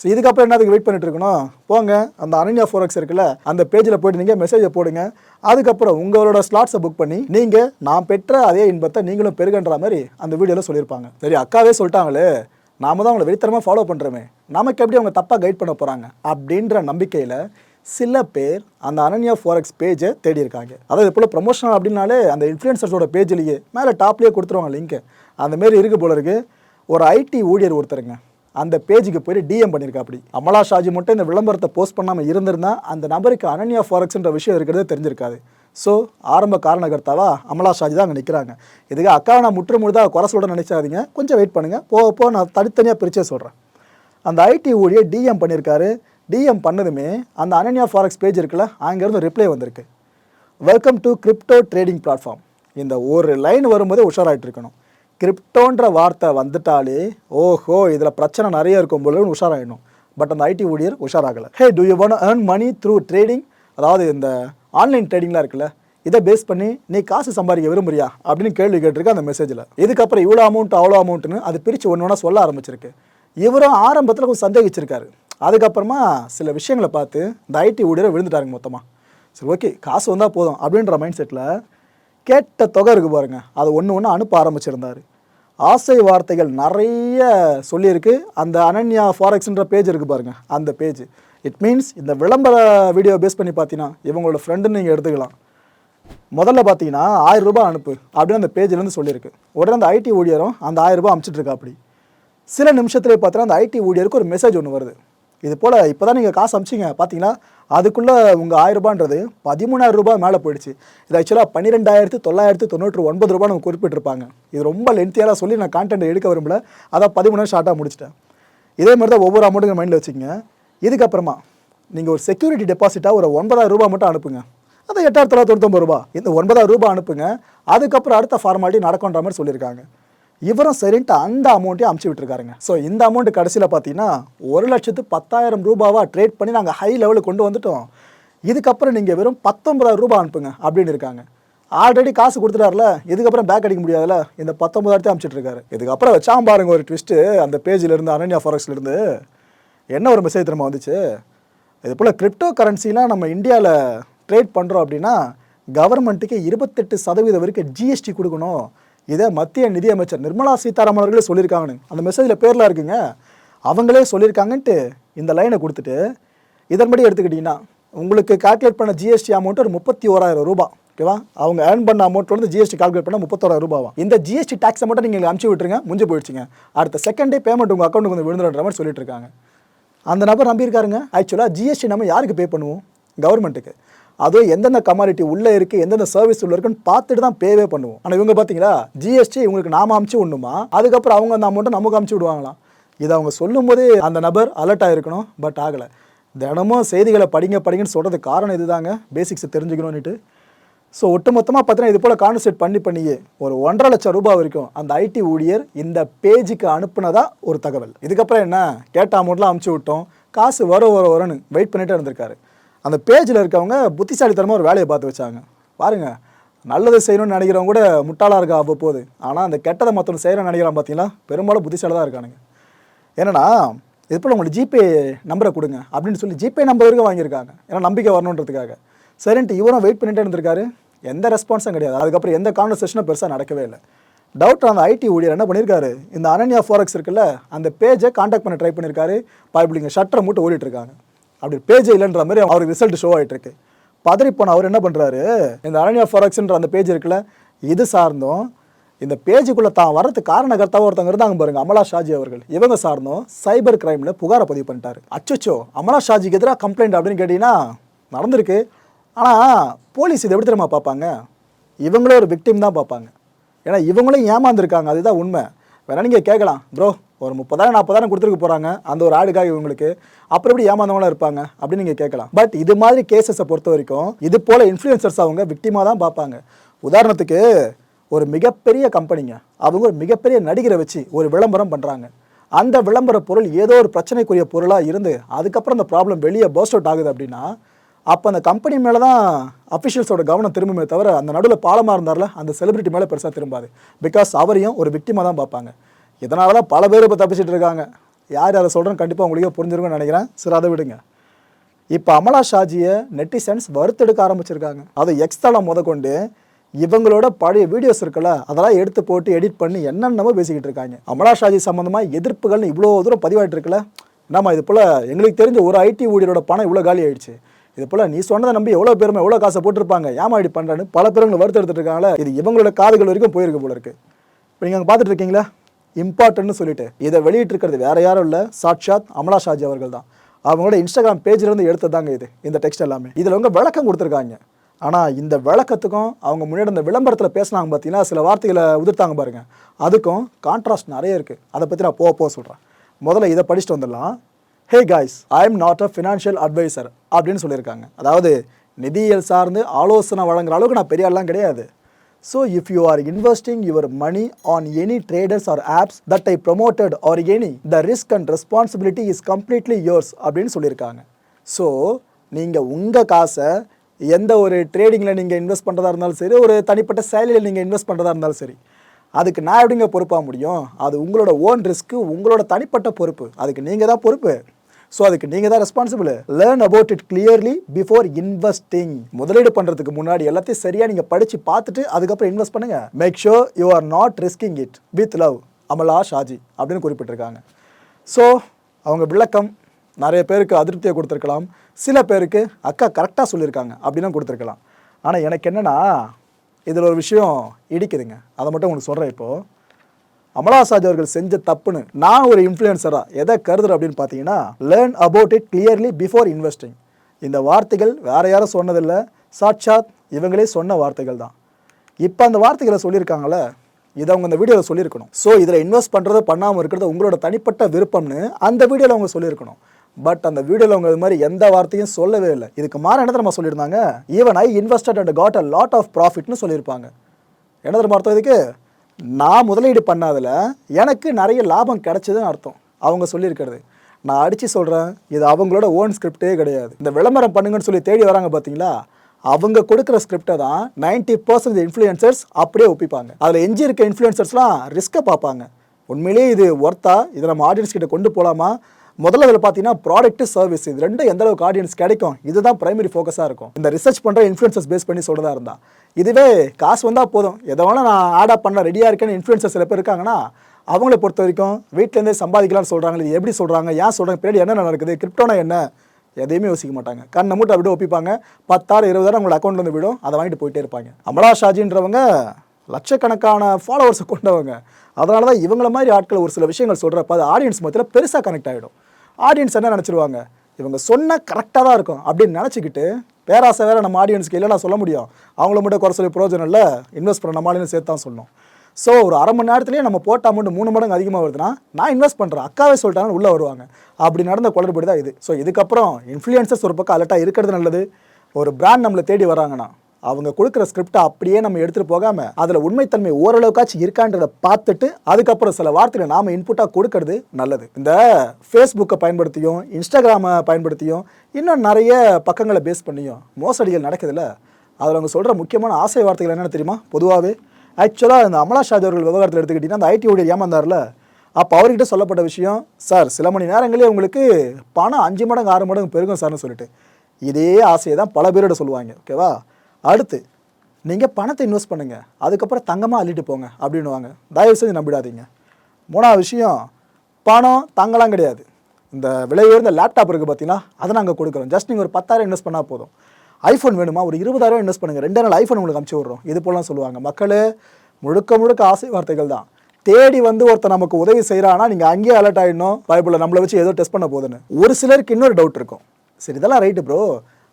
ஸோ இதுக்கப்புறம் என்னதுக்கு வெயிட் பண்ணிட்டு இருக்கணும்? போங்க. அந்த அனன்யா ஃபோரக்ஸ் இருக்குல்ல அந்த பேஜில் போயிட்டு நீங்கள் மெசேஜை போடுங்க. அதுக்கப்புறம் உங்களோட ஸ்லாட்ஸை புக் பண்ணி நீங்கள் நான் பெற்ற அதே இன்பத்தை நீங்களும் பெருகன்ற மாதிரி அந்த வீடியோவில் சொல்லியிருப்பாங்க. சரி அக்காவே சொல்லிட்டாங்களே. நாம தான் அவங்களை வெளித்தரமாக ஃபாலோ பண்ணுறோமே நமக்கு எப்படி அவங்க தப்பாக கைட் பண்ண போகிறாங்க அப்படின்ற நம்பிக்கையில் சில பேர் அந்த அனன்யா ஃபாரெக்ஸ் பேஜை தேடி இருக்காங்க அதாவது இது போல் அப்படின்னாலே அந்த இன்ஃப்ளூயன்சர்ஸோட பேஜ்லேயே மேலே டாப்லேயே கொடுத்துருவாங்க லிங்க்கு அந்த மாரி இருக்கு போல இருக்கு. ஒரு ஐடி ஊழியர் ஒருத்தருங்க அந்த பேஜுக்கு போய் டிஎம் பண்ணியிருக்கா அப்படி அமலா ஷாஜி மட்டும் இந்த விளம்பரத்தை போஸ்ட் பண்ணாமல் இருந்திருந்தா அந்த நபருக்கு அனன்யா ஃபாரெக்ஸ்ன்ற விஷயம் இருக்கிறதே தெரிஞ்சிருக்காது. ஸோ ஆரம்ப காரணகர்த்தாவா அமலா ஷாஜி தான் அங்கே நிற்கிறாங்க இதுக்கு அக்கா நான் முற்று முழுதாக குறை சொல்ல நினைச்சாதீங்க கொஞ்சம் வெயிட் பண்ணுங்கள் போக போக நான் தனித்தனியாக பிரிச்சே சொல்கிறேன் அந்த ஐடி ஊழியர் டிஎம் பண்ணியிருக்காரு. டிஎம் பண்ணதுமே அந்த அனன்யா ஃபாரெக்ஸ் பேஜ் இருக்குல்ல அங்கேருந்து ரிப்ளை வந்திருக்கு. Welcome to crypto trading platform இந்த ஒரு லைன் வரும்போதே உஷாராகிட்டு இருக்கணும். கிரிப்டோன்ற வார்த்தை வந்துட்டாலே ஓஹோ இதில் பிரச்சனை நிறைய இருக்கும் போல உஷாராயிடணும். பட் அந்த ஐடி ஊழியர் உஷாராகலை. Hey do you want earn money through trading அதாவது இந்த ஆன்லைன் ட்ரேடிங்லாம் இருக்குல்ல இதை பேஸ் பண்ணி நீ காசு சம்பாதிக்க விரும்புறியா? அப்படின்னு கேள்வி கேட்டிருக்கு அந்த மெசேஜில் இதுக்கப்புறம் இவ்வளோ அமௌண்ட் அவ்வளோ அமௌண்ட்டுன்னு அது பிரித்து ஒன்று ஒன்றா சொல்ல ஆரம்பிச்சிருக்கு. இவரும் ஆரம்பத்தில் கொஞ்சம் சந்தேகிச்சிருக்காரு. அதுக்கப்புறமா சில விஷயங்களை பார்த்து இந்த ஐடி ஊழியரை விழுந்துட்டாருங்க மொத்தமாக சரி ஓகே காசு வந்தால் போதும் அப்படின்ற மைண்ட் செட்டில் கேட்ட தொகை இருக்குது பாருங்கள் அதை ஒன்று ஒன்று அனுப்ப ஆரம்பிச்சிருந்தாரு. ஆசை வார்த்தைகள் நிறைய சொல்லியிருக்கு. அந்த அனன்யா ஃபாரெக்ஸ்ன்ற பேஜ் இருக்குது பாருங்கள் அந்த பேஜ் இட் மீன்ஸ் இந்த விளம்பர வீடியோ பேஸ் பண்ணி பார்த்தீங்கன்னா இவங்களோட ஃப்ரெண்டுன்னு நீங்கள் எடுத்துக்கலாம். முதல்ல பார்த்தீங்கன்னா ஆயிரம் ரூபாய் அனுப்பு அப்படின்னு அந்த பேஜ்லேருந்து சொல்லியிருக்கு. உடனே அந்த ஐடி ஊழியரும் அந்த ஆயிரம் ரூபாய் அனுப்பிச்சிட்ருக்கா அப்படி சில நிமிஷத்துலேயே பார்த்தீங்கன்னா அந்த ஐடி ஊழியருக்கு ஒரு மெசேஜ் ஒன்று வருது. இது போல் இப்போ தான் நீங்கள் காசு அமிச்சிங்க. பார்த்தீங்கன்னா அதுக்குள்ளே உங்கள் ஆயிரம் ரூபான்றது பதிமூணாயிரம் ரூபாய் மேலே போயிடுச்சு. இது ஆக்சுவலாக பன்னிரெண்டாயிரத்து தொள்ளாயிரத்து தொண்ணூற்று ஒன்பது ரூபா நம்ம குறிப்பிட்டிருப்பாங்க. இது ரொம்ப லென்த்தியாக சொல்லி நான் கான்டென்ட் எடுக்க விரும்பல. அதான் பதிமூணாயிரம் ஷார்ட்டாக முடிச்சிட்டேன். இதே மாதிரி தான் ஒவ்வொரு அமௌண்ட்டுங்க மைண்டில் வச்சுக்கங்க. இதுக்கப்புறமா நீங்கள் ஒரு செக்யூரிட்டி டெபாசிட்டாக ஒரு ஒன்பதாயிரம் ரூபாய் மட்டும் அனுப்புங்க. அது எட்டாயிரத்தி தொள்ளாயிரத்தி தொண்ணூத்தொம்பது ரூபா இந்த ஒன்பதாயிரம் ரூபாய் அனுப்புங்க. அதுக்கப்புறம் அடுத்த ஃபார்மாலிட்டி நடக்குன்ற மாதிரி சொல்லியிருக்காங்க. இவரும் சரின்ட்டு அந்த அமௌண்ட்டையும் அமுச்சு விட்டுருக்காருங்க. ஸோ இந்த அமௌண்ட் கடைசியில் பார்த்தீங்கன்னா ஒரு லட்சத்து பத்தாயிரம் ரூபாவாக ட்ரேட் பண்ணி நாங்கள் ஹை லெவலுக்கு கொண்டு வந்துட்டோம். இதுக்கப்புறம் நீங்கள் வெறும் பத்தொன்பதாயிரம் ரூபாய் அனுப்புங்க அப்படின்னு இருக்காங்க. ஆல்ரெடி காசு கொடுத்துட்டார்ல இதுக்கப்புறம் பேக் அடிக்க முடியாதுல்ல இந்த பத்தொன்பதாயிரத்தையும் அமுச்சிட்ருக்காரு இதுக்கப்புறம் வச்சாம் பாருங்க ஒரு ட்விஸ்ட்டு அந்த பேஜில் இருந்து அனன்யா ஃபாரக்ஸ்ல இருந்து என்ன ஒரு மெசேஜ் திரும்ப வந்துச்சு? இது போல் கிரிப்டோ கரன்சிலாம் நம்ம இந்தியாவில் ட்ரேட் பண்ணுறோம் அப்படின்னா கவர்மெண்ட்டுக்கு இருபத்தெட்டு சதவீதம் வரைக்கும் ஜிஎஸ்டி கொடுக்கணும். இதை மத்திய நிதியமைச்சர் நிர்மலா சீதாராமன் அவர்களே சொல்லியிருக்காங்கன்னு. அந்த மெசேஜில் பேரில் இருக்குங்க. அவங்களே சொல்லியிருக்காங்கன்ட்டு இந்த லைனை கொடுத்துட்டு இதன்படி எடுத்துக்கிட்டிங்கன்னா உங்களுக்கு கால்குலேட் பண்ண ஜிஎஸ்டி அமௌண்ட் ஒரு முப்பத்தி ஓராயிரம் ரூபாய் ஓகேவா? அவங்க ஏர்ன் பண்ண அமௌண்ட் வந்து ஜிஎஸ்டி கால்குலேட் பண்ண முப்பத்தோராயிரம் ரூபாவா. இந்த ஜிஎஸ்டி டேக்ஸ் மட்டும் நீங்கள் அமுச்சு விட்டுருங்க முடிஞ்சு போயிடுச்சுங்க. அடுத்த செகண்ட் டே பேமெண்ட் உங்கள் அக்கௌண்ட்டுக்கு வந்து விழுந்துடுற மாதிரி சொல்லிட்டு இருக்காங்க. அந்த நபர் நம்பியிருக்காருங்க. ஆக்சுவலாக ஜிஎஸ்டி நம்ம யாருக்கு பே பண்ணுவோம்? கவர்மெண்ட்டுக்கு அதுவும் எந்தெந்த கமாடிட்டி உள்ளே இருக்குது எந்தெந்த சர்வீஸ் உள்ள இருக்குன்னு பார்த்துட்டு தான் பேவே பண்ணுவோம். ஆனால் இவங்க பார்த்தீங்களா? ஜிஎஸ்டி இவங்களுக்கு நாம அமுச்சு விடணுமா? அதுக்கப்புறம் அவங்க அந்த அமௌண்ட்டை நமக்கு அமுச்சு விடுவாங்களாம். இதை அவங்க சொல்லும்போதே அந்த நபர் அலர்ட் ஆகிருக்கணும் பட் ஆகலை. தினமும் செய்திகளை படிங்க படிங்கன்னு சொல்கிறதுக்கு காரணம் இதுதாங்க. பேசிக்ஸை தெரிஞ்சுக்கணும்னுட்டு. ஸோ ஒட்டுமொத்தமாக பார்த்தீங்கன்னா இது போல் கான்வர்சேட் பண்ணி பண்ணியே ஒரு ஒன்றரை லட்சம் ரூபாய் வரைக்கும் அந்த ஐடி ஊழியர் இந்த பேஜுக்கு அனுப்புனதா ஒரு தகவல். இதுக்கப்புறம் என்ன? கேட்ட அமௌண்ட்லாம் அமுச்சு விட்டோம். காசு வரும் வர வரும்னு வெயிட் பண்ணிட்டே இருந்திருக்காரு. அந்த பேஜில் இருக்கவங்க புத்திசாலித்தனமாக ஒரு வேலையை பார்த்து வச்சாங்க. பாருங்க நல்லது செய்யணும்னு நினைக்கிறவங்க கூட முட்டாளாக இருக்கா அவ்வப்போது. ஆனால் அந்த கெட்டதை மற்றவங்க செய்யணும்னு நினைக்கிறான் பார்த்தீங்களா பெரும்பாலும் புத்திசாலி தான் இருக்கானுங்க. என்னன்னா இது போல் உங்களுக்கு ஜிபே நம்பரை கொடுங்க அப்படின்னு சொல்லி ஜிபே நம்பர் வரைக்கும் வாங்கியிருக்காங்க. ஏன்னா நம்பிக்கை வரணுன்றதுக்காக. சரின்ட்டு இவரும் வெயிட் பண்ணிட்டே இருந்திருக்காரு. எந்த ரெஸ்பான்ஸும் கிடையாது. அதுக்கப்புறம் எந்த கான்வர்சேஷனும் பெருசாக நடக்கவே இல்லை. டவுட் அந்த ஐடி ஊழியர் என்ன பண்ணியிருக்காரு? இந்த அனன்யா ஃபாரக்ஸ் இருக்குல்ல அந்த பேஜை காண்டாக்ட் பண்ண ட்ரை பண்ணியிருக்காரு. பைபிளிங்க ஷட்டரை மூட்டை ஓடிட்டுருக்காங்க அப்படி பேஜே இல்லைன்ற மாதிரி அவருக்கு ரிசல்ட் ஷோ ஆகிட்டு இருக்கு பதறிப்போன போன அவர் என்ன பண்ணுறாரு இந்த அனன்யா ஃபாரக்ஸ்ன்ற அந்த பேஜ் இருக்குல்ல இது சார்ந்தும் இந்த பேஜுக்குள்ளே தான் வரது காரணகர்த்தாவும் ஒருத்தவங்க இருந்தாங்க பாருங்க அமலா ஷாஜி அவர்கள். இவங்க சார்ந்தும் சைபர் கிரைமில் புகாரை பதிவு பண்ணிட்டாரு. அச்சோ அமலா ஷாஜிக்கு எதிராக கம்ப்ளைண்ட் அப்படின்னு கேட்டிங்கன்னா நடந்திருக்கு. ஆனால் போலீஸ் இதை எப்படி தெரியுமா பார்ப்பாங்க? இவங்களே ஒரு விக்டிம் தான் பார்ப்பாங்க. ஏன்னா இவங்களும் ஏமாந்துருக்காங்க. அதுதான் உண்மை. வேணா நீங்கள் கேட்கலாம். ப்ரோ ஒரு முப்பதாயிரம் நாற்பதாயிரம் கொடுத்துருக்க போகிறாங்க அந்த ஒரு ஆடுக்காக இவங்களுக்கு. அப்புறம் எப்படி ஏமாந்தவங்களாம் இருப்பாங்க? அப்படின்னு நீங்கள் கேட்கலாம். பட் இது மாதிரி கேசஸை பொறுத்த வரைக்கும் இது போல் இன்ஃப்ளூயன்சர்ஸ் அவங்க விக்டிமாக தான் பார்ப்பாங்க. உதாரணத்துக்கு ஒரு மிகப்பெரிய கம்பெனிங்க அவங்க ஒரு மிகப்பெரிய நடிகரை வச்சு ஒரு விளம்பரம் பண்ணுறாங்க அந்த விளம்பர பொருள் ஏதோ ஒரு பிரச்சனைக்குரிய பொருளாக இருந்து அதுக்கப்புறம் அந்த ப்ராப்ளம் வெளியே பர்ஸ்ட் அவுட் ஆகுது அப்படின்னா அப்போ அந்த கம்பெனி மேலே தான் அஃபிஷியல்ஸோட கவனம் திரும்புமே தவிர அந்த நடுவில் பாலமாக இருந்தார்ல அந்த செலிபிரிட்டி மேலே பெருசாக திரும்பாது. பிகாஸ் அவரையும் ஒரு விக்டிமாக தான் பார்ப்பாங்க. இதனால தான் பல பேர் இப்போ தப்பிச்சிட்டு இருக்காங்க. யார் யாரை சொல்கிறேன்னு கண்டிப்பாக உங்களுக்கே புரிஞ்சிருக்கும்னு நினைக்கிறேன். சரி அதை விடுங்க. இப்போ அமலா ஷாஜியை நெட்டிசன்ஸ் வறுத்தெடுக்க ஆரம்பிச்சிருக்காங்க. அது எக்ஸ் தளம் முதற்கொண்டு இவங்களோட பழைய வீடியோஸ் இருக்குல்ல அதெல்லாம் எடுத்து போட்டு எடிட் பண்ணி என்னென்னமோ பேசிக்கிட்டு இருக்காங்க. அமலா ஷாஜி சம்மந்தமாக எதிர்ப்புகள்னு இவ்வளோ தூரம் பதிவாயிட்டு இருக்குல்ல நம்ம இது போல் எங்களுக்கு தெரிஞ்ச ஒரு ஐடி ஊழியரோட பணம் இவ்வளோ காலி ஆயிடுச்சு. இது போல் நீ சொன்னதை நம்பி எவ்வளோ பேருமே எவ்வளோ காசை போட்டிருப்பாங்க ஏமா இப்படி பண்ணுறேன்னு பல பேருங்களை வறுத்து எடுத்துட்டு இருக்காங்களே இது இவங்களோட காதுகள் வரைக்கும் போயிருக்கு போல இருக்குது இப்போ நீங்கள் அங்கே பார்த்துட்டு இருக்கீங்களா? இம்பார்ட்டன்ட்னு சொல்லிட்டு. இதை வெளியிட்டு இருக்கிறது யாரும் இல்லை. சாட்சாத் அமலா ஷாஜி அவர்கள் தான். அவங்களோட இன்ஸ்டாகிராம் பேஜிலேருந்து எடுத்ததாங்க இது இந்த டெக்ஸ்ட் எல்லாமே. இதில் அவங்க விளக்கம் கொடுத்துருக்காங்க. ஆனால் இந்த விளக்கத்துக்கும் அவங்க முன்னாடி இந்த விளம்பரத்தில் பேசினாங்க பார்த்தீங்கன்னா சில வார்த்தைகளை உதிர்த்தாங்க பாருங்கள் அதுக்கும் கான்ட்ராஸ்ட் நிறைய இருக்குது அதை பற்றி நான் போக போக சொல்கிறேன் முதல்ல இதை படிச்சுட்டு வந்துடலாம். Hey guys I am not a financial advisor அப்படின்னு சொல்லியிருக்காங்க. அதாவது நிதியியல் சார்ந்து ஆலோசனை வழங்குற அளவுக்கு நான் பெரிய ஆள்லாம் கிடையாது. So if you are investing your money on any traders or apps that I promoted or any the risk and responsibility is completely yours அப்படின்னு சொல்லியிருக்காங்க. ஸோ நீங்கள் உங்கள் காசை எந்த ஒரு ட்ரேடிங்கில் நீங்கள் இன்வெஸ்ட் பண்ணுறதா இருந்தாலும் சரி ஒரு தனிப்பட்ட சேலரியில் நீங்கள் இன்வெஸ்ட் பண்ணுறதா இருந்தாலும் சரி அதுக்கு நான் எப்படிங்க பொறுப்பாக முடியும்? அது உங்களோட ஓன் ரிஸ்க்கு உங்களோட தனிப்பட்ட பொறுப்பு. அதுக்கு நீங்கள் தான் பொறுப்பு. ஸோ அதுக்கு நீங்கள் தான் responsible learn about it clearly before investing முதலீடு பண்ணுறதுக்கு முன்னாடி எல்லாத்தையும் சரியாக நீங்கள் படித்து பார்த்துட்டு அதுக்கப்புறம் இன்வெஸ்ட் பண்ணுங்கள் make sure you are not risking it with love Amala Shaji அப்படின்னு குறிப்பிட்டிருக்காங்க. ஸோ அவங்க விளக்கம் நிறைய பேருக்கு அதிருப்தியை கொடுத்துருக்கலாம். சில பேருக்கு அக்கா கரெக்டாக சொல்லியிருக்காங்க அப்படின்னு கொடுத்துருக்கலாம். ஆனால் எனக்கு என்னென்னா இதில் ஒரு விஷயம் இடிக்குதுங்க. அதை மட்டும் உங்களுக்கு சொல்கிறேன் இப்போது அமலாசாஜ் அவர்கள் செஞ்ச தப்புன்னு நான் ஒரு இன்ஃப்ளூயன்சராக எதை கருதுறேன் அப்படின்னு பார்த்தீங்கன்னா learn about it clearly before investing இந்த வார்த்தைகள் வேற யாரும் சொன்னதில்லை. சாட்சாத் இவங்களே சொன்ன வார்த்தைகள் தான். இப்போ அந்த வார்த்தைகளை சொல்லியிருக்காங்களே இதை அவங்க இந்த வீடியோவில் சொல்லியிருக்கணும். ஸோ இதில் இன்வெஸ்ட் பண்ணுறது பண்ணாமல் இருக்கிறது உங்களோட தனிப்பட்ட விருப்பம்னு அந்த வீடியோவில் அவங்க சொல்லியிருக்கணும். பட் அந்த வீடியோவில் அவங்க இது மாதிரி எந்த வார்த்தையும் சொல்லவே இல்லை. இதுக்கு மாற என்ன நம்ம சொல்லியிருந்தாங்க? Even I invested and got a lot of ப்ராஃபிட்னு சொல்லியிருப்பாங்க. என்ன தர அர்த்தம் இதுக்கு? நான் முதலீடு பண்ணாதில் எனக்கு நிறைய லாபம் கிடைச்சதுன்னு அர்த்தம். அவங்க சொல்லியிருக்கிறது. நான் அடித்து சொல்கிறேன் இது அவங்களோட ஓன் ஸ்கிரிப்டே கிடையாது. இந்த விளம்பரம் பண்ணுங்கன்னு சொல்லி தேடி வராங்க பார்த்தீங்களா அவங்க கொடுக்குற ஸ்கிரிப்டை தான் நைன்டி பர்சன்ட் இன்ஃப்ளூயன்சர்ஸ் அப்படியே ஒப்பிப்பாங்க. அதில் எஞ்சி இருக்க இன்ஃப்ளூயன்சர்ஸ்லாம் ரிஸ்க்கை பார்ப்பாங்க. உண்மையிலேயே இது ஒர்த்தா இதை நம்ம ஆடியன்ஸ் கிட்ட கொண்டு போகலாமா முதல்ல அதில் பார்த்தீங்கன்னா ப்ராடக்ட் சர்வீஸ் இது ரெண்டும் எந்த அளவுக்கு ஆடியன்ஸ் கிடைக்கும்? இதுதான் பிரைமரி ஃபோக்கஸாக இருக்கும். இந்த ரிசர்ச் பண்ணுற இன்ஃப்ளூன்சஸ் பேஸ் பண்ணி சொல்கிறதா இருந்தா. இதுவே காசு வந்தால் போதும். எதை வேணால் நான் ஆடாக பண்ண ரெடியாக இருக்கேன்னு இன்ஃப்ளூயன்சர் சில பேர் இருக்காங்கன்னா அவங்கள பொறுத்த வரைக்கும் வீட்டிலேருந்தே சம்பாதிக்கலாம்னு சொல்கிறாங்க இது எப்படி சொல்கிறாங்க ஏன் சொல்கிறாங்க பின்னாடி என்ன நடக்குது கிரிப்டோனா என்ன? எதையுமே யோசிக்க மாட்டாங்க. கண்ணை மூட்டை அப்படியே ஒப்பிப்பாங்க. பத்தாயிரம் இருபதாயிரம் உங்களோட அக்கௌண்ட்லேருந்து விடும் அதை வாங்கிட்டு போயிட்டே இருப்பாங்க. அமலா ஷாஜின்றவங்க லட்சக்கணக்கான ஃபாலோவர்ஸை கொண்டவங்க. அதனால தான் இவங்கள மாதிரி ஆட்கள் ஒரு சில விஷயங்கள் சொல்கிறப்ப அது ஆடியன்ஸ் மத்தியில் பெருசாக கனெக்ட் ஆகிடும் ஆடியன்ஸ் என்ன நினச்சிருவாங்க? இவங்க சொன்ன கரெக்டாக தான் இருக்கும் அப்படின்னு நினச்சிக்கிட்டு பேராசை வேறு நம்ம ஆடியன்ஸ்க்கு இல்லைனா சொல்ல முடியும். அவங்கள மட்டும் குறை சொல்லி பிரயோஜனம் இல்லை இன்வெஸ்ட் பண்ண நம்ம சேர்த்து தான் சொல்லணும். ஸோ ஒரு அரை மணி நேரத்துலேயே நம்ம போட்ட அமௌண்ட் மூணு மடங்கு அதிகமாக வருதுன்னா நான் இன்வெஸ்ட் பண்ணுறேன் அக்காவே சொல்லிட்டாங்கன்னு உள்ளே வருவாங்க. அப்படி நடந்த குளறுபடி தான் இது. ஸோ இதுக்கப்புறம் இன்ஃப்ளூயன்சஸ் ஒரு பக்கம் அலர்ட்டாக இருக்கிறது நல்லது. ஒரு பிராண்ட் நம்மளை தேடி வராங்கன்னா அவங்க கொடுக்குற ஸ்கிரிப்டை அப்படியே நம்ம எடுத்துகிட்டு போகாமல் அதில் உண்மைத்தன்மை ஓரளவுக்காச்சும் இருக்கான்றதை பார்த்துட்டு அதுக்கப்புறம் சில வார்த்தைகளை நாம் இன்புட்டாக கொடுக்கறது நல்லது. இந்த ஃபேஸ்புக்கை பயன்படுத்தியும் இன்ஸ்டாகிராமை பயன்படுத்தியும் இன்னும் நிறைய பக்கங்களை பேஸ் பண்ணியும் மோசடிகள் நடக்குதுல்ல? அதில் அவங்க சொல்கிற முக்கியமான ஆசை வார்த்தைகள் என்னென்னு தெரியுமா? பொதுவாகவே ஆக்சுவலாக இந்த அமலா ஷாஜி அவர்கள் விவகாரத்தில் எடுத்துக்கிட்டிங்கன்னா அந்த ஐடி ஊழியர் ஏமாந்தார்ல? அப்போ அவர்கிட்ட சொல்லப்பட்ட விஷயம் சார் சில மணி நேரங்களே உங்களுக்கு பணம் அஞ்சு மடங்கு ஆறு மடங்கு பெருகும் சார்னு சொல்லிட்டு. இதே ஆசையை தான் பல பேரோட சொல்லுவாங்க ஓகேவா அடுத்து நீங்கள் பணத்தை இன்வெஸ்ட் பண்ணுங்கள் அதுக்கப்புறம் தங்கமாக அள்ளிட்டு போங்க அப்படின்னுவாங்க. தயவு செஞ்சு நம்பிடாதீங்க. மூணாவது விஷயம் பணம் தங்கலாம் கிடையாது. இந்த விலை உயர்ந்த லேப்டாப் இருக்குது பார்த்தீங்கன்னா அதை நாங்கள் கொடுக்குறோம். ஜஸ்ட் நீங்கள் ஒரு பத்தாயிரம் இன்வெஸ்ட் பண்ணால் போதும். ஐஃபோன் வேணுமா? ஒரு இருபதாயிரம் இன்வெஸ்ட் பண்ணுங்கள் ரெண்டு நாள் ஐஃபோன் உங்களுக்கு அமுச்சு விட்றோம். இது போலாம் சொல்லுவாங்க. மக்களே முழுக்க முழுக்க ஆசை வார்த்தைகள் தான். தேடி வந்து ஒருத்தர் நமக்கு உதவி செய்கிறான்னா நீங்கள் அங்கேயே அலர்ட் ஆகிடணும் பைபிளில் நம்மளை வச்சு ஏதோ டெஸ்ட் பண்ண போதுன்னு ஒரு சிலருக்கு இன்னொரு டவுட் இருக்கும். சரி இதெல்லாம் ரைட்டு ப்ரோ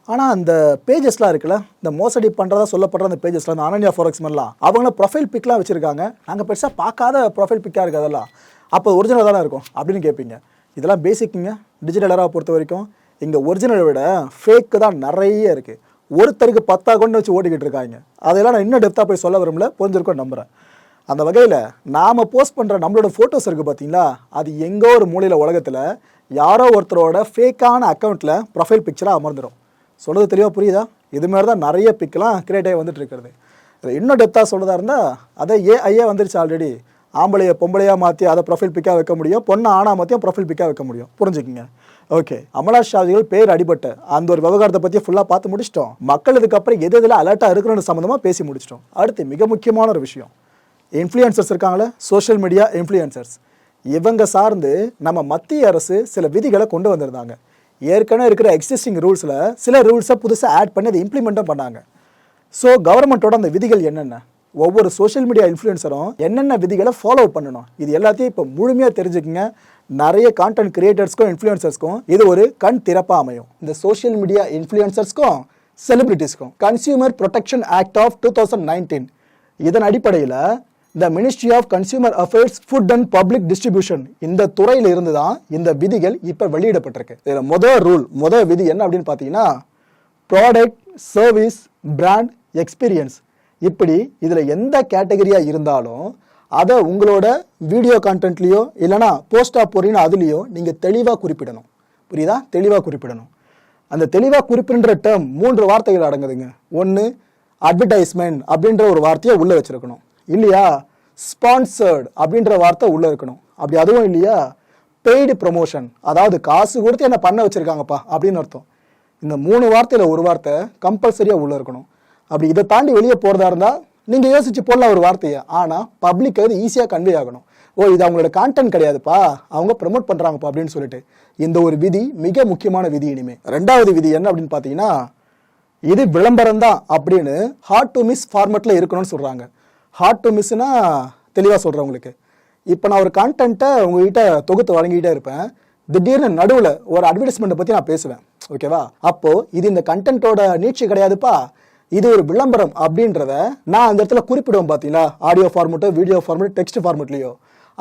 ஆனால் அந்த பேஜஸ்லாம் இருக்குல்ல இந்த மோசடி பண்ணுறதா சொல்லப்படுற அந்த பேஜஸ்லாம் இந்த அனன்யா ஃபாரெக்ஸ் மாதிரிலாம் அவங்கள ப்ரொஃபைல் பிக்லாம் வச்சுருக்காங்க. நாங்கள் பெருசாக பார்க்காத ப்ரொஃபைல் பிக்காக இருக்குது அதெல்லாம். அப்போ ஒரிஜினல் தானே இருக்கும் அப்படின்னு கேட்பீங்க இதெல்லாம் பேசிக்குங்க டிஜிட்டல் பொறுத்த வரைக்கும் இங்கே ஒரிஜினலை விட ஃபேக்கு தான் நிறைய இருக்குது ஒருத்தருக்கு பத்தா கொண்டு வச்சு ஓட்டிக்கிட்டு இருக்காங்க. அதெல்லாம் நான் இன்னும் டெப்த்தாக போய் சொல்ல விரும்பல புரிஞ்சிருக்கோம் நம்புகிறேன் அந்த வகையில் நாம் போஸ்ட் பண்ணுற நம்மளோட ஃபோட்டோஸ் இருக்குது பார்த்தீங்களா அது எங்கோ ஒரு மூலையில் உலகத்தில் யாரோ ஒருத்தரோட ஃபேக்கான அக்கௌண்ட்டில் ப்ரொஃபைல் பிக்சராக அமர்ந்துடும் சொல்கிறது தெளிவாக புரியுதா? இது மாதிரி தான் நிறைய பிக்கெலாம் கிரியேட் ஆகி வந்துட்டு இருக்கிறது. இதில் இன்னும் டெப்த்தாக சொல்கிறதா இருந்தால் அதை ஏஐஏ வந்துருச்சு ஆல்ரெடி ஆம்பளையை பொம்பளையாக மாற்றி அதை ப்ரொஃபைல் பிக்காக வைக்க முடியும். பொண்ணை ஆனால் மாற்றியும் ப்ரொஃபைல் பிக்காக வைக்க முடியும். புரிஞ்சுக்குங்க. ஓகே அமலா ஷாஜிகள் பேர் அடிபட்ட அந்த ஒரு விவகாரத்தை பற்றி ஃபுல்லாக பார்த்து முடிச்சிட்டோம். மக்கள் இதுக்கப்புறம் எது எதில் அலர்ட்டாக இருக்கிறோன்னு சம்மந்தமாக பேசி முடிச்சிட்டோம். அடுத்து மிக முக்கியமான ஒரு விஷயம். இன்ஃப்ளூயன்சர்ஸ் இருக்காங்களே சோஷியல் மீடியா இன்ஃப்ளூயன்சர்ஸ் இவங்க சார்ந்து நம்ம மத்திய அரசு சில விதிகளை கொண்டு வந்திருந்தாங்க. ஏற்கனவே இருக்கிற எக்ஸிஸ்டிங் ரூல்ஸில் சில ரூல்ஸை புதுசாக ஆட் பண்ணி அதை இம்ப்ளிமெண்ட்டும் பண்ணாங்க. ஸோ கவர்மெண்ட்டோட அந்த விதிகள் என்னென்ன? ஒவ்வொரு சோஷியல் மீடியா இன்ஃப்ளூயன்சரும் என்னென்ன விதிகளை ஃபாலோ பண்ணணும்? இது எல்லாத்தையும் இப்போ முழுமையாக தெரிஞ்சுக்கங்க. நிறைய கான்டென்ட் கிரியேட்டர்ஸ்க்கும் இன்ஃப்ளூயன்சர்ஸ்க்கும் இது ஒரு கண் திறப்பாக அமையும். இந்த சோஷியல் மீடியா இன்ஃப்ளூயன்சர்ஸ்க்கும் செலிபிரிட்டிஸ்க்கும் consumer protection act of two thousand nineteen இதன் அடிப்படையில் the ministry of consumer affairs food and public distribution இந்த துறையில இருந்து தான் இந்த விதிகள் இப்போ வெளியிடப்பட்டிருக்கு. இதில் முதல் ரூல் முதல் விதி என்ன அப்படின்னு பார்த்தீங்கன்னா ப்ராடக்ட் சர்வீஸ் பிராண்ட் எக்ஸ்பீரியன்ஸ் இப்படி இதில் எந்த கேட்டகரியாக இருந்தாலும் அதை உங்களோட வீடியோ கான்டென்ட்லேயோ இல்லைனா போஸ்டாக போறீங்கன்னா அதுலேயோ நீங்கள் தெளிவாக குறிப்பிடணும். புரியுதா? தெளிவாக குறிப்பிடணும். அந்த தெளிவாக குறிப்பிடுற டேர்ம் மூன்று வார்த்தைகள் அடங்குதுங்க. ஒன்று அட்வர்டைஸ்மெண்ட் அப்படின்ற ஒரு வார்த்தையை உள்ளே வச்சுருக்கணும். இல்லையா? ஸ்பான்சர்டு அப்படின்ற வார்த்தை உள்ளே இருக்கணும். அப்படி அதுவும் இல்லையா? பெய்டு ப்ரொமோஷன் அதாவது காசு கொடுத்து என்ன பண்ண வச்சுருக்காங்கப்பா அப்படின்னு அர்த்தம். இந்த மூணு வார்த்தையில் ஒரு வார்த்தை கம்பல்சரியாக உள்ளே இருக்கணும். அப்படி இதை தாண்டி வெளியே போகிறதா இருந்தால் நீங்கள் யோசிச்சு போடலாம் ஒரு வார்த்தையை. ஆனால் பப்ளிக் அது ஈஸியாக கன்வே ஆகணும். ஓ இது அவங்களோட கான்டென்ட் கிடையாதுப்பா. அவங்க ப்ரமோட் பண்ணுறாங்கப்பா அப்படின்னு சொல்லிட்டு. இந்த ஒரு விதி மிக முக்கியமான விதி இனிமே. ரெண்டாவது விதி என்ன அப்படின்னு பார்த்தீங்கன்னா இது விளம்பரம் தான் அப்படின்னு ஹார்ட் டு மிஸ் ஃபார்மெட்டில் இருக்கணும்னு சொல்கிறாங்க ஹார்ட் டு மிஸ்னா தெளிவாக சொல்கிறேன் உங்களுக்கு இப்போ நான் ஒரு கான்டென்ட்டை உங்ககிட்ட தொகுத்து வழங்கிட்டே இருப்பேன். திடீர்னு நடுவில் ஒரு அட்வர்டைஸ்மெண்ட்டை பற்றி நான் பேசுவேன். ஓகேவா அப்போது இது இந்த கண்டென்ட்டோட நீட்சி கிடையாதுப்பா. இது ஒரு விளம்பரம் அப்படின்றத நான் அந்த இடத்துல குறிப்பிடுவேன் பார்த்தீங்களா ஆடியோ ஃபார்மெட்டோ வீடியோ ஃபார்மெட் டெக்ஸ்ட் ஃபார்மெட்லையோ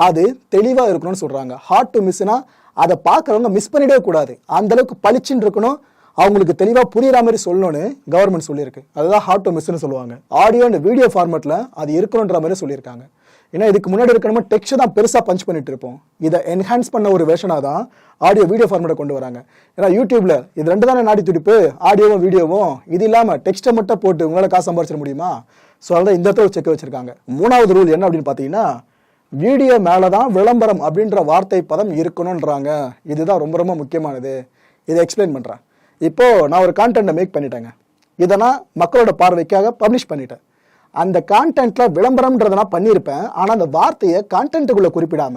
அது தெளிவாக இருக்கணும்னு சொல்கிறாங்க ஹார்ட் டு மிஸ்னா அதை பார்க்குறவங்க மிஸ் பண்ணிடவே கூடாது. அந்தளவுக்கு பளிச்சுன்னு இருக்கணும். அவங்களுக்கு தெளிவாக புரியுற மாதிரி சொல்லணும்னு கவர்மெண்ட் சொல்லியிருக்கு. அதுதான் ஹார்ட் டு மிஸ்னு சொல்லுவாங்க. ஆடியோ அண்ட் வீடியோ ஃபார்மெட்டில் அது இருக்கணுன்ற மாதிரி சொல்லியிருக்காங்க. ஏன்னா இதுக்கு முன்னாடி இருக்கணுமோ டெக்ஸ்ட் தான் பெருசாக பஞ்ச் பண்ணிட்டு இருப்போம். இதை என்ஹான்ஸ் பண்ண ஒரு வேஷனாக தான் ஆடியோ வீடியோ ஃபார்மேட்டை கொண்டு வராங்க. ஏன்னா யூடியூப்ல இது ரெண்டு தானே நாடி துடிப்பு ஆடியோவும் வீடியோவும் இது இல்லாமல் டெக்ஸ்ட்டை மட்டும் போட்டு உங்களால் காசு சம்பாரிச்சிட முடியுமா? ஸோ அதான் இந்த இடத்துல செக் வச்சிருக்காங்க. மூணாவது ரூல் என்ன அப்படின்னு பார்த்தீங்கன்னா வீடியோ மேலே தான் விளம்பரம் அப்படின்ற வார்த்தை பதம் இருக்கணுன்றாங்க இதுதான் ரொம்ப ரொம்ப முக்கியமானது. இதை எக்ஸ்பிளைன் பண்ணுறேன் இப்போ நான் ஒரு கான்டென்ட்டை மேக் பண்ணிட்டேங்க. இதை நான் மக்களோட பார்வைக்காக பப்ளிஷ் பண்ணிட்டேன். அந்த கான்டென்ட்ல விளம்பரம்ன்றத நான் பண்ணியிருப்பேன். ஆனால் அந்த வார்த்தையை கான்டென்ட்டுக்குள்ளே குறிப்பிடாம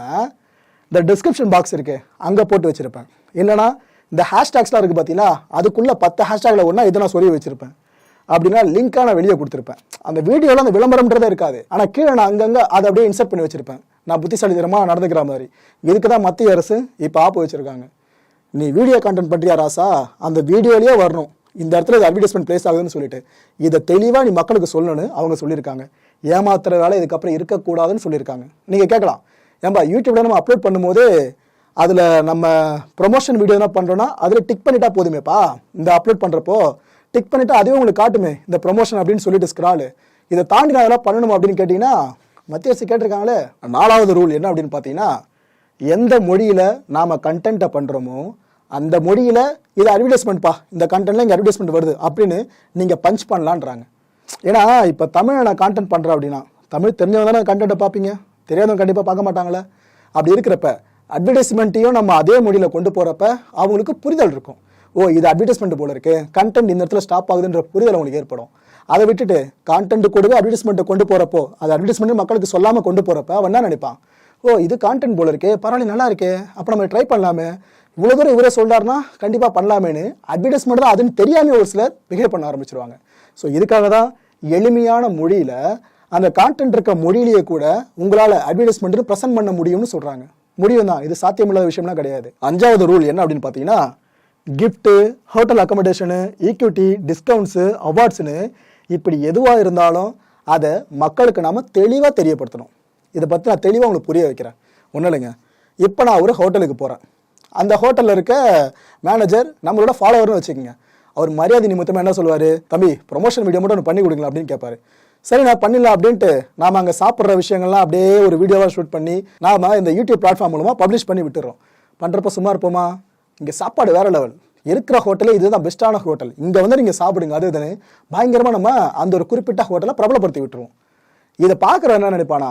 இந்த டிஸ்கிரிப்ஷன் பாக்ஸ் இருக்கு. அங்கே போட்டு வச்சிருப்பேன். இல்லைனா இந்த ஹேஷ்டேக்ஸ்லாம் இருக்குது பார்த்தீங்களா அதுக்குள்ள பத்து ஹேஷ்டேக்ல ஒன்றா இதை நான் சொல்லி வச்சிருப்பேன். அப்படின்னா லிங்காக நான் வெளியே கொடுத்துருப்பேன். அந்த வீடியோவில் அந்த விளம்பரம்ன்றதே இருக்காது. ஆனால் கீழே நான் அங்கங்கே அதை அப்படியே இன்சர்ட் பண்ணி வச்சிருப்பேன். நான் புத்திசாலித்தனமாக நடந்துக்கிற மாதிரி. இதுக்கு தான் மத்திய அரசு இப்போ ஆப்பு வச்சுருக்காங்க. நீ வீடியோ கண்டென்ட் பண்ணுறியா ராசா? அந்த வீடியோலேயே வரணும். இந்த இடத்துல இது அட்வர்டைஸ்மெண்ட் பிளேஸ் ஆகுதுன்னு சொல்லிட்டு. இதை தெளிவாக நீ மக்களுக்கு சொல்லணும்னு அவங்க சொல்லியிருக்காங்க. ஏமாத்துற வேலை இதுக்கப்புறம் இருக்கக்கூடாதுன்னு சொல்லியிருக்காங்க. நீங்கள் கேட்கலாம். ஏன்பா யூடியூப்ல நம்ம அப்லோட் பண்ணும்போது அதில் நம்ம ப்ரொமோஷன் வீடியோ என்ன பண்ணுறோன்னா அதில் டிக் பண்ணிட்டா போதுமேப்பா. இந்த அப்லோட் பண்ணுறப்போ டிக் பண்ணிட்டா அதுவே உங்களுக்கு காட்டுமே இந்த ப்ரொமோஷன் அப்படின்னு சொல்லிட்டு ஸ்க்ராலு இதை தாண்டி நான் அதெல்லாம் பண்ணணும் அப்படின்னு கேட்டிங்கன்னா மத்திய அரசு கேட்டிருக்காங்களே நாலாவது ரூல் என்ன அப்படின்னு பார்த்தீங்கன்னா எந்த மொழியில் நாம் கண்டென்ட்டை பண்ணுறோமோ அந்த மொழியில் இது அட்வர்டைஸ்மெண்ட்ப்பா இந்த கண்டென்ட்டில் இங்கே அட்வர்டைஸ்மெண்ட் வருது அப்படின்னு நீங்கள் பஞ்ச் பண்ணலான்றாங்க. ஏன்னா இப்போ தமிழை நான் கான்டென்ட் பண்ணுறேன் அப்படின்னா தமிழ் தெரிஞ்சவங்க தானே கண்டென்ட்டை பார்ப்பீங்க? தெரியாதவங்க கண்டிப்பாக பார்க்க மாட்டாங்களே? அப்படி இருக்கிறப்ப அட்வர்டைஸ்மெண்ட்டையும் நம்ம அதே மொழியில் கொண்டு போகிறப்ப அவங்களுக்கு புரிதல் இருக்கும். ஓ இது அட்வர்டைஸ்மெண்ட் போல இருக்குது கண்டென்ட் இந்த இடத்துல ஸ்டாப் ஆகுதுன்ற புரிதல் அவங்களுக்கு ஏற்படும். அதை விட்டுட்டு கான்டென்ட் கொடுக்க அட்வர்டைஸ்மெண்ட்டை கொண்டு போகிறப்போ அது அட்வர்டைஸ்மெண்ட் மக்களுக்கு சொல்லாமல் கொண்டு போகிறப்ப அவன் என்ன நினைப்பான்? ஓ இது கான்டென்ட் போல இருக்கே. பரவாயில்ல நல்லா இருக்கே. அப்போ நம்ம ட்ரை பண்ணலாமே. இவ்வளோ தூரம் இவரே சொல்கிறாருன்னா கண்டிப்பாக பண்ணலாமேன்னு அட்வர்டைஸ்மெண்ட் தான் அதுன்னு தெரியாமல் ஒரு சிலர் பிஹேவ் பண்ண ஆரம்பிச்சிருவாங்க. ஸோ இதுக்காக தான் எளிமையான மொழியில் அந்த கான்டென்ட் இருக்க மொழியிலேயே கூட உங்களால் அட்வர்டைஸ்மெண்ட்டு ப்ரெசென்ட் பண்ண முடியும்னு சொல்கிறாங்க முடியும் தான். இது சாத்தியமில்லாத விஷயம்லாம் கிடையாது. அஞ்சாவது ரூல் என்ன அப்படின்னு பார்த்தீங்கன்னா gift hotel accommodation equity discounts அவார்ட்ஸ்னு இப்படி எதுவாக இருந்தாலும் அதை மக்களுக்கு நாம் தெளிவாக தெரியப்படுத்தணும். இதை பற்றி நான் தெளிவாக உங்களுக்கு புரிய வைக்கிறேன். ஒன்றும் இல்லைங்க. இப்போ நான் ஒரு ஹோட்டலுக்கு போகிறேன் அந்த ஹோட்டலில் இருக்க மேனேஜர் நம்மளோட ஃபாலோவர்னு வச்சுக்கோங்க. அவர் மரியாதை நிமித்தமாக என்ன சொல்லுவார்? தம்பி ப்ரொமோஷன் வீடியோ மட்டும் ஒன்று பண்ணி கொடுங்களா அப்படின்னு கேட்பாரு. சரி நான் பண்ணிடலாம் அப்படின்ட்டு நாம அங்கே சாப்பிட்ற விஷயங்கள்லாம் அப்படியே ஒரு வீடியோவாக ஷூட் பண்ணி நாம் இந்த யூடியூப் பிளாட்ஃபார்ம் மூலமாக பப்ளிஷ் பண்ணி விட்டுறோம். பண்ணுறப்ப சும்மா இருப்போமா? இங்கே சாப்பாடு வேறு லெவல் இருக்கிற ஹோட்டலே இதுதான் பெஸ்ட்டான ஹோட்டல் இங்கே வந்து நீங்கள் சாப்பிடுங்க அது இதுன்னு பயங்கரமாக நம்ம அந்த ஒரு குறிப்பிட்ட ஹோட்டலை பிரபலப்படுத்தி விட்டுருவோம். இதை பார்க்குற என்ன நினைப்பானா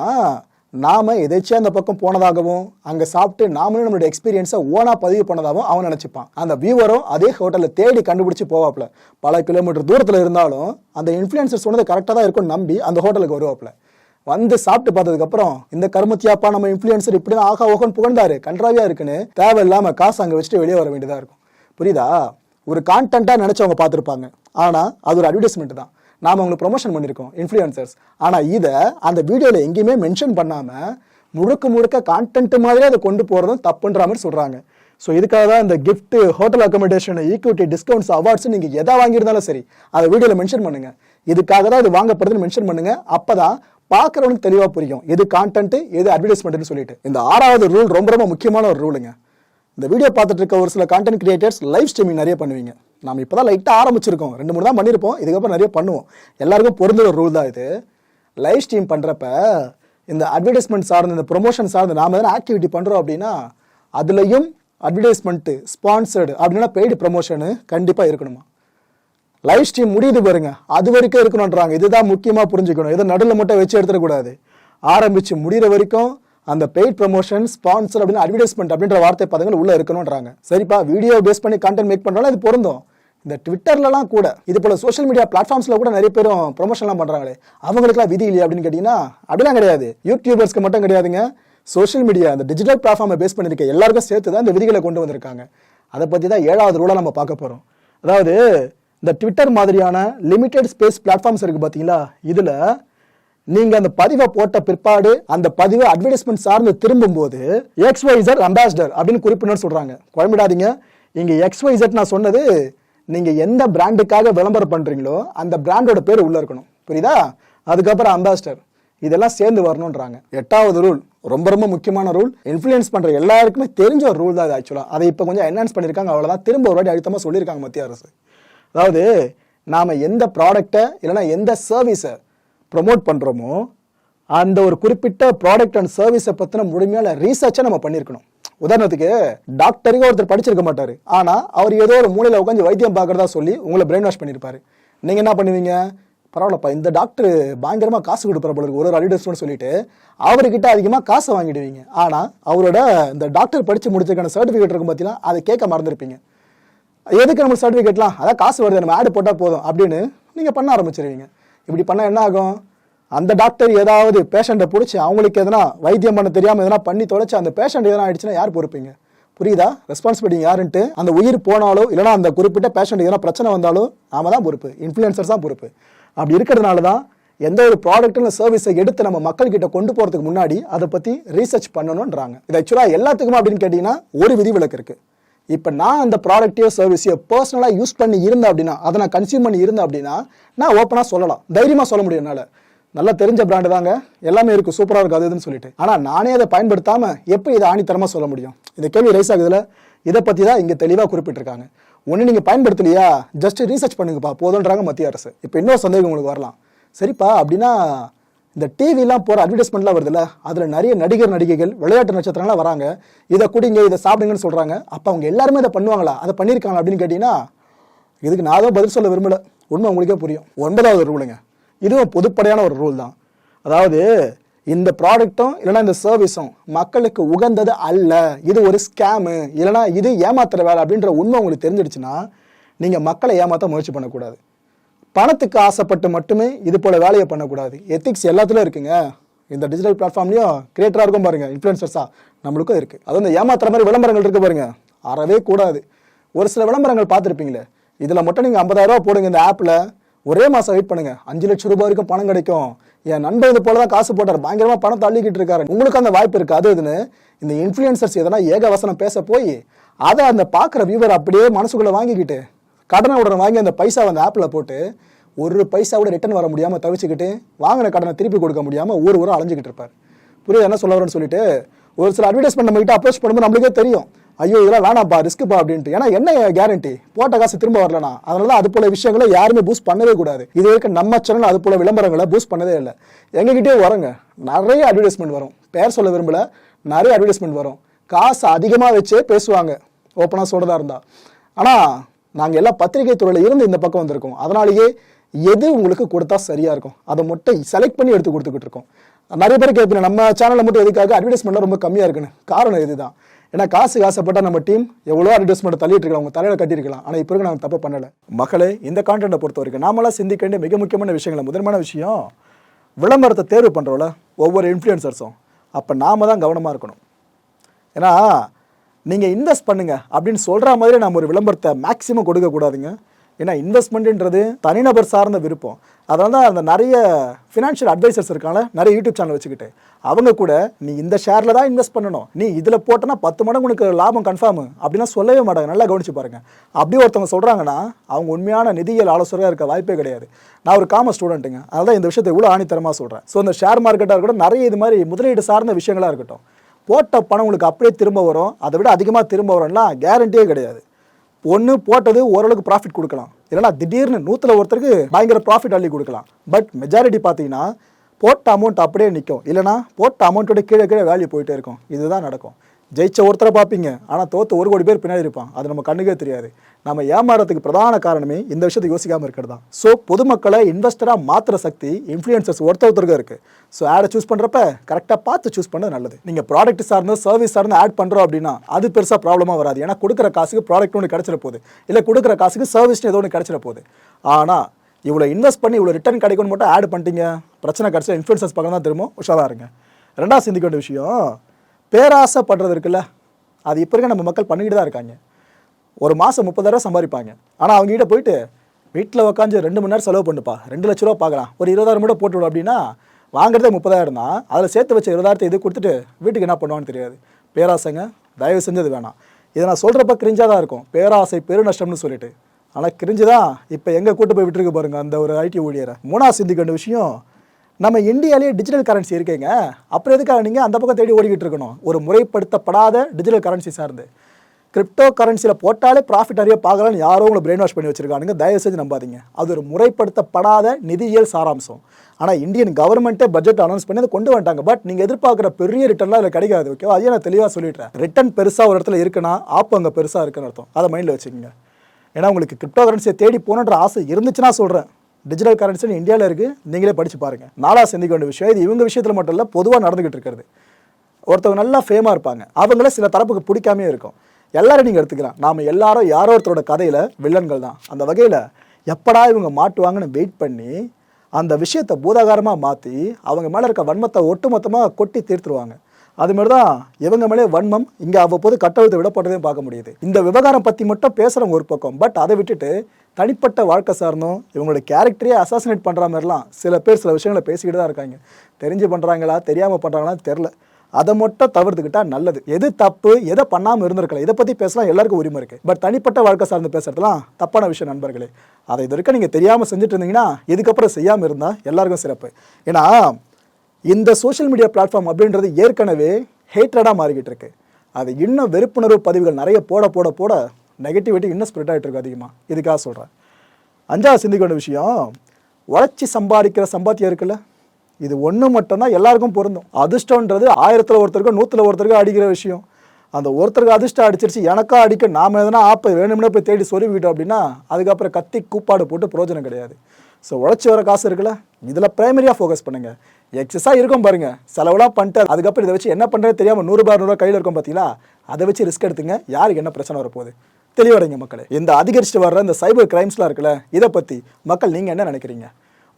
நாம் எதேச்சியாக அந்த பக்கம் போனதாகவும் அங்கே சாப்பிட்டு நாமளும் நம்மளோட எக்ஸ்பீரியன்ஸை ஓனாக பதிவு பண்ணதாகவும் அவன் நினச்சிப்பான். அந்த வியூவரும் அதே ஹோட்டலில் தேடி கண்டுபிடிச்சி போவாப்ல. பல கிலோமீட்டர் தூரத்தில் இருந்தாலும் அந்த இன்ஃப்ளூயன்சர் சொன்னது கரெக்டாக தான் இருக்கும்னு நம்பி அந்த ஹோட்டலுக்கு வருவாப்ல. வந்து சாப்பிட்டு பார்த்ததுக்கப்புறம் இந்த கருமத்தியாப்பா நம்ம இன்ஃப்ளூயன்சர் இப்படி தான் ஆகா ஓகன் புகழ்ந்தாரு கன்றாவியாக இருக்குன்னு தேவையில்லாமல் காசு அங்கே வச்சுட்டு வெளியே வர வேண்டியதாக இருக்கும். புரியுதா? ஒரு கான்டென்ட்டாக நினச்சவங்க பார்த்துருப்பாங்க. ஆனால் அது ஒரு அட்வர்டைஸ்மெண்ட் தான். நாம் அவங்களுக்கு ப்ரொமோஷன் பண்ணியிருக்கோம் இன்ஃப்ளூயன்சர்ஸ் ஆனால் இதை அந்த வீடியோவில் எங்கேயுமே மென்ஷன் பண்ணாமல் முழுக்க முழுக்க கான்டென்ட் மாதிரி அதை கொண்டு போகிறதும் தப்புன்ற மாதிரி சொல்கிறாங்க ஸோ இதுக்காக தான் இந்த gift hotel accommodation equity discounts awards நீங்கள் எதை வாங்கியிருந்தாலும் சரி அதை வீடியோவில் மென்ஷன் பண்ணுங்க. இதுக்காக தான் இது வாங்கப்படுதுன்னு மென்ஷன் பண்ணுங்கள் அப்போ தான் பார்க்குறவனுக்கு தெளிவாக புரியும். எது கான்டென்ட் எது அட்வர்டைஸ்மெண்ட்னு சொல்லிட்டு. இந்த ஆறாவது ரூல் ரொம்ப ரொம்ப முக்கியமான ஒரு ரூலுங்க இந்த வீடியோ பார்த்துட்டு இருக்க ஒரு சில கான்டென்ட் கிரியேட்டர்ஸ் லைவ் ஸ்ட்ரீமிங் நிறைய பண்ணுவீங்க. நம்ம இப்போ தான் லைட்டாக ஆரம்பிச்சிருக்கோம். ரெண்டு மூணு தான் பண்ணியிருப்போம் இதுக்கப்புறம் நிறைய பண்ணுவோம். எல்லாருக்கும் பொருந்துகிற ரூல் தான் இது. லைவ் ஸ்ட்ரீம் பண்ணுறப்ப இந்த அட்வர்டைஸ்மெண்ட் சார்ந்த இந்த ப்ரொமோஷன் சார்ந்து நாம் எதனா ஆக்டிவிட்டி பண்ணுறோம் அப்படின்னா அதுலேயும் அட்வர்டைஸ்மெண்ட்டு ஸ்பான்சர்டு அப்படின்னா பெய்டு ப்ரொமோஷனு கண்டிப்பாக இருக்கணுமா? லைவ் ஸ்ட்ரீம் முடியுது பாருங்க. அது வரைக்கும் இருக்கணுன்றாங்க இதுதான் முக்கியமாக புரிஞ்சுக்கணும். இதை நடுவில் மட்டும் வச்சு எடுத்துடக்கூடாது. ஆரம்பித்து முடிகிற வரைக்கும் அந்த பெய்ட் ப்ரொமோஷன் ஸ்பான்சர் அப்படின்னு அட்வர்டைஸ்மெண்ட் அப்படின்ற வார்த்தை பதங்கள் உள்ளே இருக்கணும்ன்றாங்க. சரிப்பா வீடியோ பேஸ் பண்ணி கண்டென்ட் மேக் பண்ணுறாலும் இது பொருந்தும். இந்த ட்விட்டர்லலாம் கூட இது போல சோஷியல் மீடியா பிளாட்ஃபார்ம்ஸில் கூட நிறைய பேரும் ப்ரொமோஷன்லாம் பண்ணுறாங்களே அவங்களுக்குலாம் விதி இல்லையா அப்படின்னு கேட்டிங்கன்னா அப்படிலாம் கிடையாது. யூடியூபர்ஸ்க்கு மட்டும் கிடையாதுங்க. சோஷியல் மீடியா அந்த டிஜிட்டல் பிளாட்ஃபார்மை பேஸ் பண்ணியிருக்க எல்லாருக்கும் சேர்த்து தான் இந்த விதிகளை கொண்டு வந்திருக்காங்க. அதை பற்றி தான் ஏழாவது ரூலாக நம்ம பார்க்க போகிறோம் அதாவது இந்த ட்விட்டர் மாதிரியான லிமிடெட் ஸ்பேஸ் பிளாட்ஃபார்ம்ஸ் இருக்குது பார்த்தீங்களா இதில் நீங்கள் அந்த பதிவை போட்ட பிற்பாடு அந்த பதிவை அட்வர்டைஸ்மெண்ட் சார்ந்து திரும்பும்போது எக்ஸ்வைசர் அம்பாசிடர் அப்படின்னு குறிப்பினர் சொல்கிறாங்க குழம்பிடாதீங்க. இங்கே எக்ஸ்வைசட் நான் சொன்னது நீங்கள் எந்த பிராண்டுக்காக விளம்பரம் பண்ணுறீங்களோ அந்த பிராண்டோட பேர் உள்ளே இருக்கணும். புரியுதா? அதுக்கப்புறம் அம்பாசிடர் இதெல்லாம் சேர்ந்து வரணுன்றாங்க எட்டாவது ரூல் ரொம்ப ரொம்ப முக்கியமான ரூல் இன்ஃப்ளூயன்ஸ் பண்ணுற எல்லாருக்குமே தெரிஞ்ச ஒரு ரூல் தான் அது ஆக்சுவலாக அதை இப்போ கொஞ்சம் என்ஹான்ஸ் பண்ணியிருக்காங்க அவ்வளோதான் திரும்ப ஒரு வாட்டி அழுத்தமாக சொல்லியிருக்காங்க மத்திய அரசு. அதாவது நாம் எந்த ப்ராடக்டை இல்லைன்னா எந்த சர்வீஸை ப்ரொமோட் பண்ணுறோமோ அந்த ஒரு குறிப்பிட்ட ப்ராடக்ட் அண்ட் சர்வீஸை பற்றின முழுமையான ரீசர்ச்சை நம்ம பண்ணியிருக்கணும். உதாரணத்துக்கு டாக்டருக்கு ஒருத்தர் படிச்சிருக்க மாட்டார். ஆனால் அவர் ஏதோ ஒரு மூலையில் உட்காந்து வைத்தியம் பார்க்குறதா சொல்லி உங்களை பிரெயின் வாஷ் பண்ணிருப்பாரு. நீங்கள் என்ன பண்ணுவீங்க? பரவாயில்லப்பா இந்த டாக்டர் பயங்கரமாக காசு கொடுப்பார் போல ஒரு ஒரு அட்வர்டைஸ்மெண்ட் சொல்லிட்டு அவர்கிட்ட அதிகமாக காசை வாங்கிடுவீங்க. ஆனால் அவரோட இந்த டாக்டர் படித்து முடிச்சிருக்கான சர்டிஃபிகேட் இருக்கும் பார்த்தீங்கன்னா அதை கேட்க மறந்துருப்பீங்க. எதுக்கு நம்ம சர்டிஃபிகேட்லாம் அதான் காசு வருது நம்ம ஆடு போட்டால் போதும் அப்படின்னு நீங்கள் பண்ண ஆரம்பிச்சிருவீங்க. இப்படி பண்ணால் என்ன ஆகும்? அந்த டாக்டர் ஏதாவது பேஷண்ட்டை பிடிச்சி அவங்களுக்கு எதனா வைத்தியம் பண்ண தெரியாமல் எதனா பண்ணி தொலைச்சி அந்த பேஷண்ட் எதனா ஆயிடுச்சுன்னா யார் பொறுப்பீங்க? புரியுதா? ரெஸ்பான்சிபிலிட்டி யாருன்ட்டு அந்த உயிர் போனாலோ இல்லைனா அந்த குறிப்பிட்ட பேஷண்ட் எதனா பிரச்சனை வந்தாலோ நாம தான் பொறுப்பு. இன்ஃப்ளூயன்சர்ஸ் தான் பொறுப்பு. அப்படி இருக்கிறதுனால தான் எந்த ஒரு ப்ராடக்ட் இல்லை சர்வீஸை எடுத்து நம்ம மக்கள்கிட்ட கொண்டு போகிறதுக்கு முன்னாடி அதை பற்றி ரீசர்ச் பண்ணணுன்றாங்க இது ஆக்சுவலாக எல்லாத்துக்குமே அப்படின்னு கேட்டிங்கன்னா ஒரு விதி விலக்கு இருக்குது இப்போ நான் அந்த ப்ராடக்ட்டையோ சர்வீஸையோ பர்சனலாக யூஸ் பண்ணி இருந்தேன் அப்படின்னா அதை நான் கன்சியூம் பண்ணி இருந்தேன் அப்படின்னா நான் ஓப்பனாக சொல்லலாம். தைரியமாக சொல்ல முடியும் என்னால். நல்லா தெரிஞ்ச பிராண்டு தாங்க. எல்லாமே இருக்குது சூப்பராக இருக்குது அது இதுன்னு சொல்லிட்டு. ஆனால் நானே அதை பயன்படுத்தாமல் எப்படி இதை ஆணித்தரமாக சொல்ல முடியும்? இந்த கேள்வி ரைஸ் ஆகுதுல. இதை பற்றி தான் இங்கே தெளிவாக குறிப்பிட்டிருக்காங்க. ஒன்று நீங்கள் பயன்படுத்தலையா? ஜஸ்ட் ரீசர்ச் பண்ணுங்கப்பா. போதுன்றாங்க மத்திய அரசு. இப்போ இன்னொரு சந்தேகம் உங்களுக்கு வரலாம். சரிப்பா அப்படின்னா இந்த டிவிலாம் போகிற அட்வர்டைஸ்மெண்ட்லாம் வருதுல்ல அதில் நிறைய நடிகர் நடிகைகள் விளையாட்டு நட்சத்திரங்களாம் வராங்க. இதை குடிங்க இதை சாப்பிடுங்கன்னு சொல்கிறாங்க அப்போ அவங்க எல்லாருமே அதை பண்ணுவாங்களா? அதை பண்ணியிருக்காங்க அப்படின்னு கேட்டிங்கன்னா இதுக்கு நான் தான் பதில் சொல்ல விரும்பலை. உண்மை உங்களுக்கே புரியும். ஒன்பதாவது ரூலுங்க இதுவும் பொதுப்படையான ஒரு ரூல் தான். அதாவது இந்த ப்ராடக்ட்டும் இல்லைனா இந்த சர்வீஸும் மக்களுக்கு உகந்தது அல்ல. இது ஒரு ஸ்கேமு இல்லைனா இது ஏமாத்துற வேலை அப்படின்ற உண்மை உங்களுக்கு தெரிஞ்சிடுச்சுன்னா நீங்கள் மக்களை ஏமாற்ற முயற்சி பண்ணக்கூடாது. பணத்துக்கு ஆசைப்பட்டு மட்டுமே இது போல் வேலையை பண்ணக்கூடாது. எத்திக்ஸ் எல்லாத்துலையும் இருக்குங்க. இந்த டிஜிட்டல் பிளாட்ஃபார்ம்லையும் கிரியேட்டராக இருக்கும் பாருங்கள் இன்ஃப்ளூயன்சர்ஸாக நம்மளுக்கும் இருக்குது அது வந்து ஏமாத்துற மாதிரி விளம்பரங்கள் இருக்குது பாருங்கள் அறவே கூடாது. ஒரு சில விளம்பரங்கள் பார்த்துருப்பீங்களே. இதில் மட்டும் நீங்கள் ஐம்பதாயிரரூவா போடுங்க இந்த ஆப்பில் ஒரே மாதம் வெயிட் பண்ணுங்க. அஞ்சு லட்சம் ரூபாய் வரைக்கும் பணம் கிடைக்கும். என் நண்பர் இது போல தான் காசு போட்டார். பயங்கரமாக பணம் தள்ளிக்கிட்டு இருக்காரு. உங்களுக்கு அந்த வாய்ப்பு இருக்குது அது இதுன்னு இந்த இன்ஃப்ளூயன்சர்ஸ் எதனா ஏகவசனம் பேச போய் அதை அந்த பார்க்குற வியூவர் அப்படியே மனசுக்குள்ளே வாங்கிக்கிட்டு கடனை உடனே வாங்கி அந்த பைசா அந்த ஆப்பில் போட்டு ஒரு பைசா கூட ரிட்டர்ன் வர முடியாமல் தவிச்சுக்கிட்டு வாங்கின கடனை திருப்பி கொடுக்க முடியாமல் ஊர் ஊரும் அலைஞ்சிக்கிட்டு இருப்பார். புரியுது? என்ன சொல்ல வரேன்னு சொல்லிட்டு ஒரு சில அட்வர்டைஸ்மெண்ட் நம்மகிட்ட அப்ரோச் பண்ணும்போது நம்மளுக்கே தெரியும். ஐயோ இதெல்லாம் வேணாம்ப்பா ரிஸ்க்குப்பா அப்படின்ட்டு. ஏன்னா என்ன கேரண்டி போட்ட காசு திரும்ப வரலனா? அதனால தான் அது போல விஷயங்களை யாருமே பூஸ்ட் பண்ணவே கூடாது. இது வரைக்கும் நம்ம சேனல் அது போல விளம்பரங்களை பூஸ்ட் பண்ணதே இல்லை. எங்ககிட்டயே வரங்க. நிறைய அட்வர்டைஸ்மெண்ட் வரும். பேர் சொல்ல விரும்பல. நிறைய அட்வர்டைஸ்மெண்ட் வரும். காசு அதிகமாக வச்சே பேசுவாங்க. ஓப்பனாக சொல்றதா இருந்தா. ஆனால் நாங்கள் எல்லாம் பத்திரிகை துறையில் இருந்து இந்த பக்கம் வந்திருக்கோம். அதனாலேயே எது உங்களுக்கு கொடுத்தா சரியா இருக்கும்? அதை மட்டும் செலக்ட் பண்ணி எடுத்து கொடுத்துக்கிட்டு இருக்கோம். நிறைய பேர் கேட்பீங்க நம்ம சேனலில் மட்டும் எதுக்காக அட்வர்டைஸ்மெண்ட்லாம் ரொம்ப கம்மியாக இருக்குன்னு? காரணம் இதுதான். ஏன்னா காசு காசப்பட்டால் நம்ம டீம் எவ்வளோ அட்வர்டைஸ்மெண்ட் தள்ளிட்டு இருக்கலாம் உங்க தலையில கட்டியிருக்கலாம். ஆனால் இப்போ நாங்கள் தப்பு பண்ணலை. மக்களே இந்த கான்டென்ட்டை பொறுத்த வரைக்கும் நாமெல்லாம் சிந்திக்க வேண்டிய மிக முக்கியமான விஷயங்கள முதன்மையான விஷயம் விளம்பரத்தை தேர்வு பண்ணுறோம்ல ஒவ்வொரு இன்ஃப்ளூயன்சர்ஸும் அப்போ நாம தான் கவனமாக இருக்கணும். ஏன்னா நீங்கள் இன்வெஸ்ட் பண்ணுங்க அப்படின்னு சொல்கிற மாதிரி நம்ம ஒரு விளம்பரத்தை மேக்ஸிமம் கொடுக்கக்கூடாதுங்க. ஏன்னா இன்வெஸ்ட்மெண்ட்டுன்றது தனிநபர் சார்ந்த விருப்பம். அதனால தான் அந்த நிறைய ஃபினான்ஷியல் அட்வைசர்ஸ் இருக்காங்கள நிறைய யூடியூப் சேனல் வச்சுக்கிட்டு. அவங்க கூட நீ இந்த ஷேரில் தான் இன்வெஸ்ட் பண்ணணும். நீ இதில் போட்டனா பத்து மடங்கு உனக்கு லாபம் கன்ஃபார்மு அப்படிலாம் சொல்லவே மாட்டாங்க. நல்லா கவனிச்சு பாருங்கள் அப்படி ஒருத்தவங்க சொல்கிறாங்கன்னா அவங்க உண்மையான நிதியியல் ஆலோசகராக இருக்க வாய்ப்பே கிடையாது. நான் ஒரு காம ஸ்டூடெண்ட்டுங்க அதனால இந்த விஷயத்தை இவ்வளோ ஆணித்தரமாக சொல்கிறேன் ஸோ இந்த ஷேர் மார்க்கெட்டாக இருக்கட்டும் நிறைய இது மாதிரி முதலீடு சார்ந்த விஷயங்களாக இருக்கட்டும் போட்ட பணம் உங்களுக்கு அப்படியே திரும்ப வரும். அதை விட அதிகமாக திரும்ப வரும்லாம் கேரண்டியே கிடையாது. ஒன்று போட்டது ஓரளவுக்கு ப்ராஃபிட் கொடுக்கலாம். இல்லைனா திடீர்னு நூற்றில் ஒருத்தருக்கு பயங்கர ப்ராஃபிட் அள்ளி கொடுக்கலாம். பட் மெஜாரிட்டி பார்த்தீங்கன்னா போட்ட அமௌண்ட் அப்படியே நிற்கும் இல்லைனா போட்ட அமௌண்ட்டோட கீழே கீழே வேல்யூ போயிட்டே இருக்கும். இதுதான் நடக்கும். ஜெயிச்ச ஒருத்தரை பார்ப்பீங்க. ஆனால் தோத்து ஒரு கோடி பேர் பின்னாடி இருப்பான். அது நம்ம கண்ணுக்கே தெரியாது. நம்ம ஏமாறதுக்கு பிரதான காரணமே இந்த விஷயத்தை யோசிக்காமல் இருக்கிறது தான். ஸோ பொதுமக்களை இன்வெஸ்டராக மாற்றுற சக்தி இன்ஃப்ளூயன்சர்ஸ் ஒருத்த ஒருத்தருக்கு இருக்குது ஸோ ஆடை சூஸ் பண்ணுறப்ப கரெக்டாக பார்த்து சூஸ் பண்ணது நல்லது. நீங்கள் ப்ராடக்ட் சார்ந்து சர்வீஸ் சார்ந்து ஆட் பண்ணுறோம் அப்படின்னா அது பெருசாக ப்ராப்ளமாக வராது. ஏன்னா கொடுக்குற காசுக்கு ப்ராடக்ட் ஒன்று கிடச்சிட போகுது. இல்லை கொடுக்குற காசுக்கு சர்வீஸ்னு ஏதோ ஒன்று கிடச்சிட போகுது. ஆனால் இவ்வளோ இன்வெஸ்ட் பண்ணி இவ்வளோ ரிட்டர்ன் கிடைக்கும்னு மட்டும் ஆட் பண்ணிட்டீங்க. பிரச்சனை கிடச்சா இன்ஃப்ளூயன்சர்ஸ் பக்கம் தான் திரும்ப உஷாராக இருங்க. ரெண்டாவது சிந்திக்க வேண்டிய விஷயம் பேராசைப்படுறது இருக்குல்ல? அது இப்போ இருக்க நம்ம மக்கள் பண்ணிக்கிட்டு தான் இருக்காங்க. ஒரு மாதம் முப்பதாயிரம் சம்பாதிப்பாங்க. ஆனால் அவங்ககிட்ட போயிட்டு வீட்டில் உட்காந்து ரெண்டு மணி நேரம் செலவு பண்ணுப்பா. ரெண்டு லட்ச ரூபா பார்க்கலாம் ஒரு இருபதாயிரம் கூட போட்டுவிடும் அப்படின்னா வாங்குறதே முப்பதாயிரம் தான். அதில் சேர்த்து வச்ச இருபதாயிரத்தை இது கொடுத்துட்டு வீட்டுக்கு என்ன பண்ணுவான்னு தெரியாது. பேராசைங்க தயவு செஞ்சது வேணாம். இதை நான் சொல்கிறப்ப கிரிஞ்சாக தான் இருக்கும். பேராசை பெருநஷ்டம்னு சொல்லிட்டு. ஆனால் கிரிஞ்சு தான் இப்போ எங்கே கூட்டு போய் விட்டுருக்கு பாருங்க அந்த ஒரு ஐடி ஊழியரை. மூணாவது சிந்திக்கின்ற விஷயம் நம்ம இந்தியாவிலேயே டிஜிட்டல் கரன்சி இருக்கேங்க. அப்புறம் எதுக்காக நீங்கள் அந்த பக்கம் தேடி ஓடிக்கிட்டு இருக்கணும்? ஒரு முறைப்படுத்தப்படாத டிஜிட்டல் கரன்சி சார்ந்து. கிரிப்டோ கரன்சியில் போட்டாலே ப்ராஃபிட் நிறைய பார்க்கலாம்னு யாரோ உங்களை பிரெயின் வாஷ் பண்ணி வச்சுருக்கானுங்க. தயவு செஞ்சு நம்பாதீங்க. அது ஒரு முறைப்படுத்தப்படாத நிதியியல் சாராம்சம். ஆனால் இந்தியன் கவர்மெண்ட்டே பட்ஜெட் அனௌன்ஸ் பண்ணி அதை கொண்டு வந்துட்டாங்க. பட் நீங்கள் எதிர்பார்க்குற பெரிய ரிட்டர்ன்லாம் அதில் கிடைக்காது ஓகேவா அதையே நான் தெளிவாக சொல்லிடுறேன். ரிட்டர்ன் பெருசாக ஒரு இடத்துல இருக்குன்னா ஆப்பு அங்கே பெருசாக இருக்குன்னு அர்த்தம். அதை மைண்டில் வச்சுக்கோங்க. ஏன்னா உங்களுக்கு கிரிப்டோ கரன்சியை தேடி போகணுன்ற ஆசை இருந்துச்சுன்னா சொல்கிறேன் டிஜிட்டல் கரன்சி இந்தியாவில் இருக்குது நீங்களே படித்து பாருங்கள் நாலா சிந்திக்க வேண்டிய விஷயம். இது இவங்க விஷயத்தில் மட்டும் இல்லை பொதுவாக நடந்துகிட்டு இருக்கிறது. ஒருத்தவங்க நல்லா ஃபேமாக இருப்பாங்க. அவங்கள சில தரப்புக்கு பிடிக்காமே இருக்கும். எல்லாரும் நீங்கள் எடுத்துக்கலாம். நாம் எல்லாரும் யாரோ ஒருத்தரோட கதையில் வில்லன்கள் தான். அந்த வகையில் எப்படா இவங்க மாட்டுவாங்கன்னு வெயிட் பண்ணி அந்த விஷயத்தை பூதாகாரமாக மாற்றி அவங்க மேலே இருக்க வன்மத்தை ஒட்டுமொத்தமாக கொட்டி தீர்த்துருவாங்க. அது மாதிரி தான் இவங்க மேலே வன்மம் இங்கே அவ்வப்போது கட்டழுத்து விடப்படுறதையும் பார்க்க முடியுது. இந்த விவகாரம் பற்றி மட்டும் பேசுகிறவங்க ஒரு பக்கம் பட் அதை விட்டுட்டு தனிப்பட்ட வாழ்க்கை சார்ந்தும் இவங்களோட கேரக்டரே அசாசினேட் பண்ணுற மாதிரிலாம் சில பேர் சில விஷயங்களை பேசிக்கிட்டு தான் இருக்காங்க. தெரிஞ்சு பண்ணுறாங்களா தெரியாமல் பண்ணுறாங்களான்னு தெரில அதை மட்டும் தவிர்த்துக்கிட்டா நல்லது. எது தப்பு எதை பண்ணாமல் இருந்திருக்கலாம் இதை பற்றி பேசலாம் எல்லாருக்கும் உரிமை இருக்குது பட் தனிப்பட்ட வாழ்க்கை சார்ந்து பேசுறதுலாம் தப்பான விஷயம் நண்பர்களே. அதை இது வரைக்கும் நீங்கள் தெரியாமல் செஞ்சுட்டு இருந்தீங்கன்னா இதுக்கப்புறம் செய்யாமல் இருந்தால் எல்லாருக்கும் சிறப்பு. ஏன்னா இந்த சோஷியல் மீடியா பிளாட்ஃபார்ம் அப்படின்றது ஏற்கனவே ஹேட்ரடாக மாறிக்கிட்டு இருக்கு. அது இன்னும் வெறுப்புணர்வு பதிவுகள் நிறைய போட போட போட நெகட்டிவிட்டி இன்னும் ஸ்ப்ரெட் ஆகிட்டு இருக்கு அதிகமாக இதுக்காக சொல்கிறேன் அஞ்சாவது சிந்திக்க வேண்டிய விஷயம் உழைச்சி சம்பாதிக்கிற சம்பாத்தியம் இருக்குல்ல? இது ஒன்று மட்டும்தான் எல்லாருக்கும் பொருந்தும். அதிர்ஷ்டன்றது ஆயிரத்தில் ஒருத்தருக்கும் நூற்றில் ஒருத்தருக்கும் அடிக்கிற விஷயம். அந்த ஒருத்தருக்கு அதிர்ஷ்டம் அடிச்சிருச்சு எனக்கா அடிக்க நாம் எதனா ஆப்பை வேணும்னே போய் தேடி சொல்லிவிட்டோம் அப்படின்னா அதுக்கப்புறம் கத்தி கூப்பாடு போட்டு பிரயோஜனம் கிடையாது. ஸோ உழைச்சி வர காசு இருக்குல்ல? இதில் ப்ரைமரியாக ஃபோக்கஸ் பண்ணுங்கள் எக்ஸஸாக இருக்கும் பாருங்கள் செலவுலாம் பண்ணிட்டு அதுக்கப்புறம் இதை வச்சு என்ன பண்ணுறது தெரியாமல் நூறுபா நூறுரூவா கையில் இருக்கும் பார்த்தீங்களா அதை வச்சு ரிஸ்க் எடுத்துங்க. யாருக்கு என்ன பிரச்சனை வரப்போகுது? தெளிவடைங்க மக்களே. இந்த அதிகரிச்சுட்டு வர்ற இந்த சைபர் கிரைம்ஸ்லாம் இருக்குல்ல இதை பற்றி மக்கள் நீங்கள் என்ன நினைக்கிறீங்க?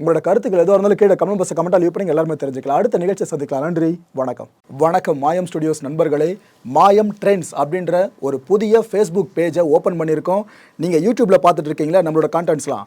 உங்களோட கருத்துக்கள் எதுவாக இருந்தாலும் கீழே கமெண்ட் பாக்ஸ் கமெண்ட்டாக லீவ் பண்ணி எல்லாருமே தெரிஞ்சுக்கலாம். அடுத்த நிகழ்ச்சியை சந்திக்கலாம். நன்றி வணக்கம். வணக்கம் மாயம் ஸ்டுடியோஸ் நண்பர்களே. மாயம் ட்ரெண்ட்ஸ் அப்படின்ற ஒரு புதிய ஃபேஸ்புக் பேஜை ஓப்பன் பண்ணியிருக்கோம். நீங்கள் யூடியூப்பில் பார்த்துட்டு இருக்கீங்களா? நம்மளோட கான்டென்ட்ஸ்லாம்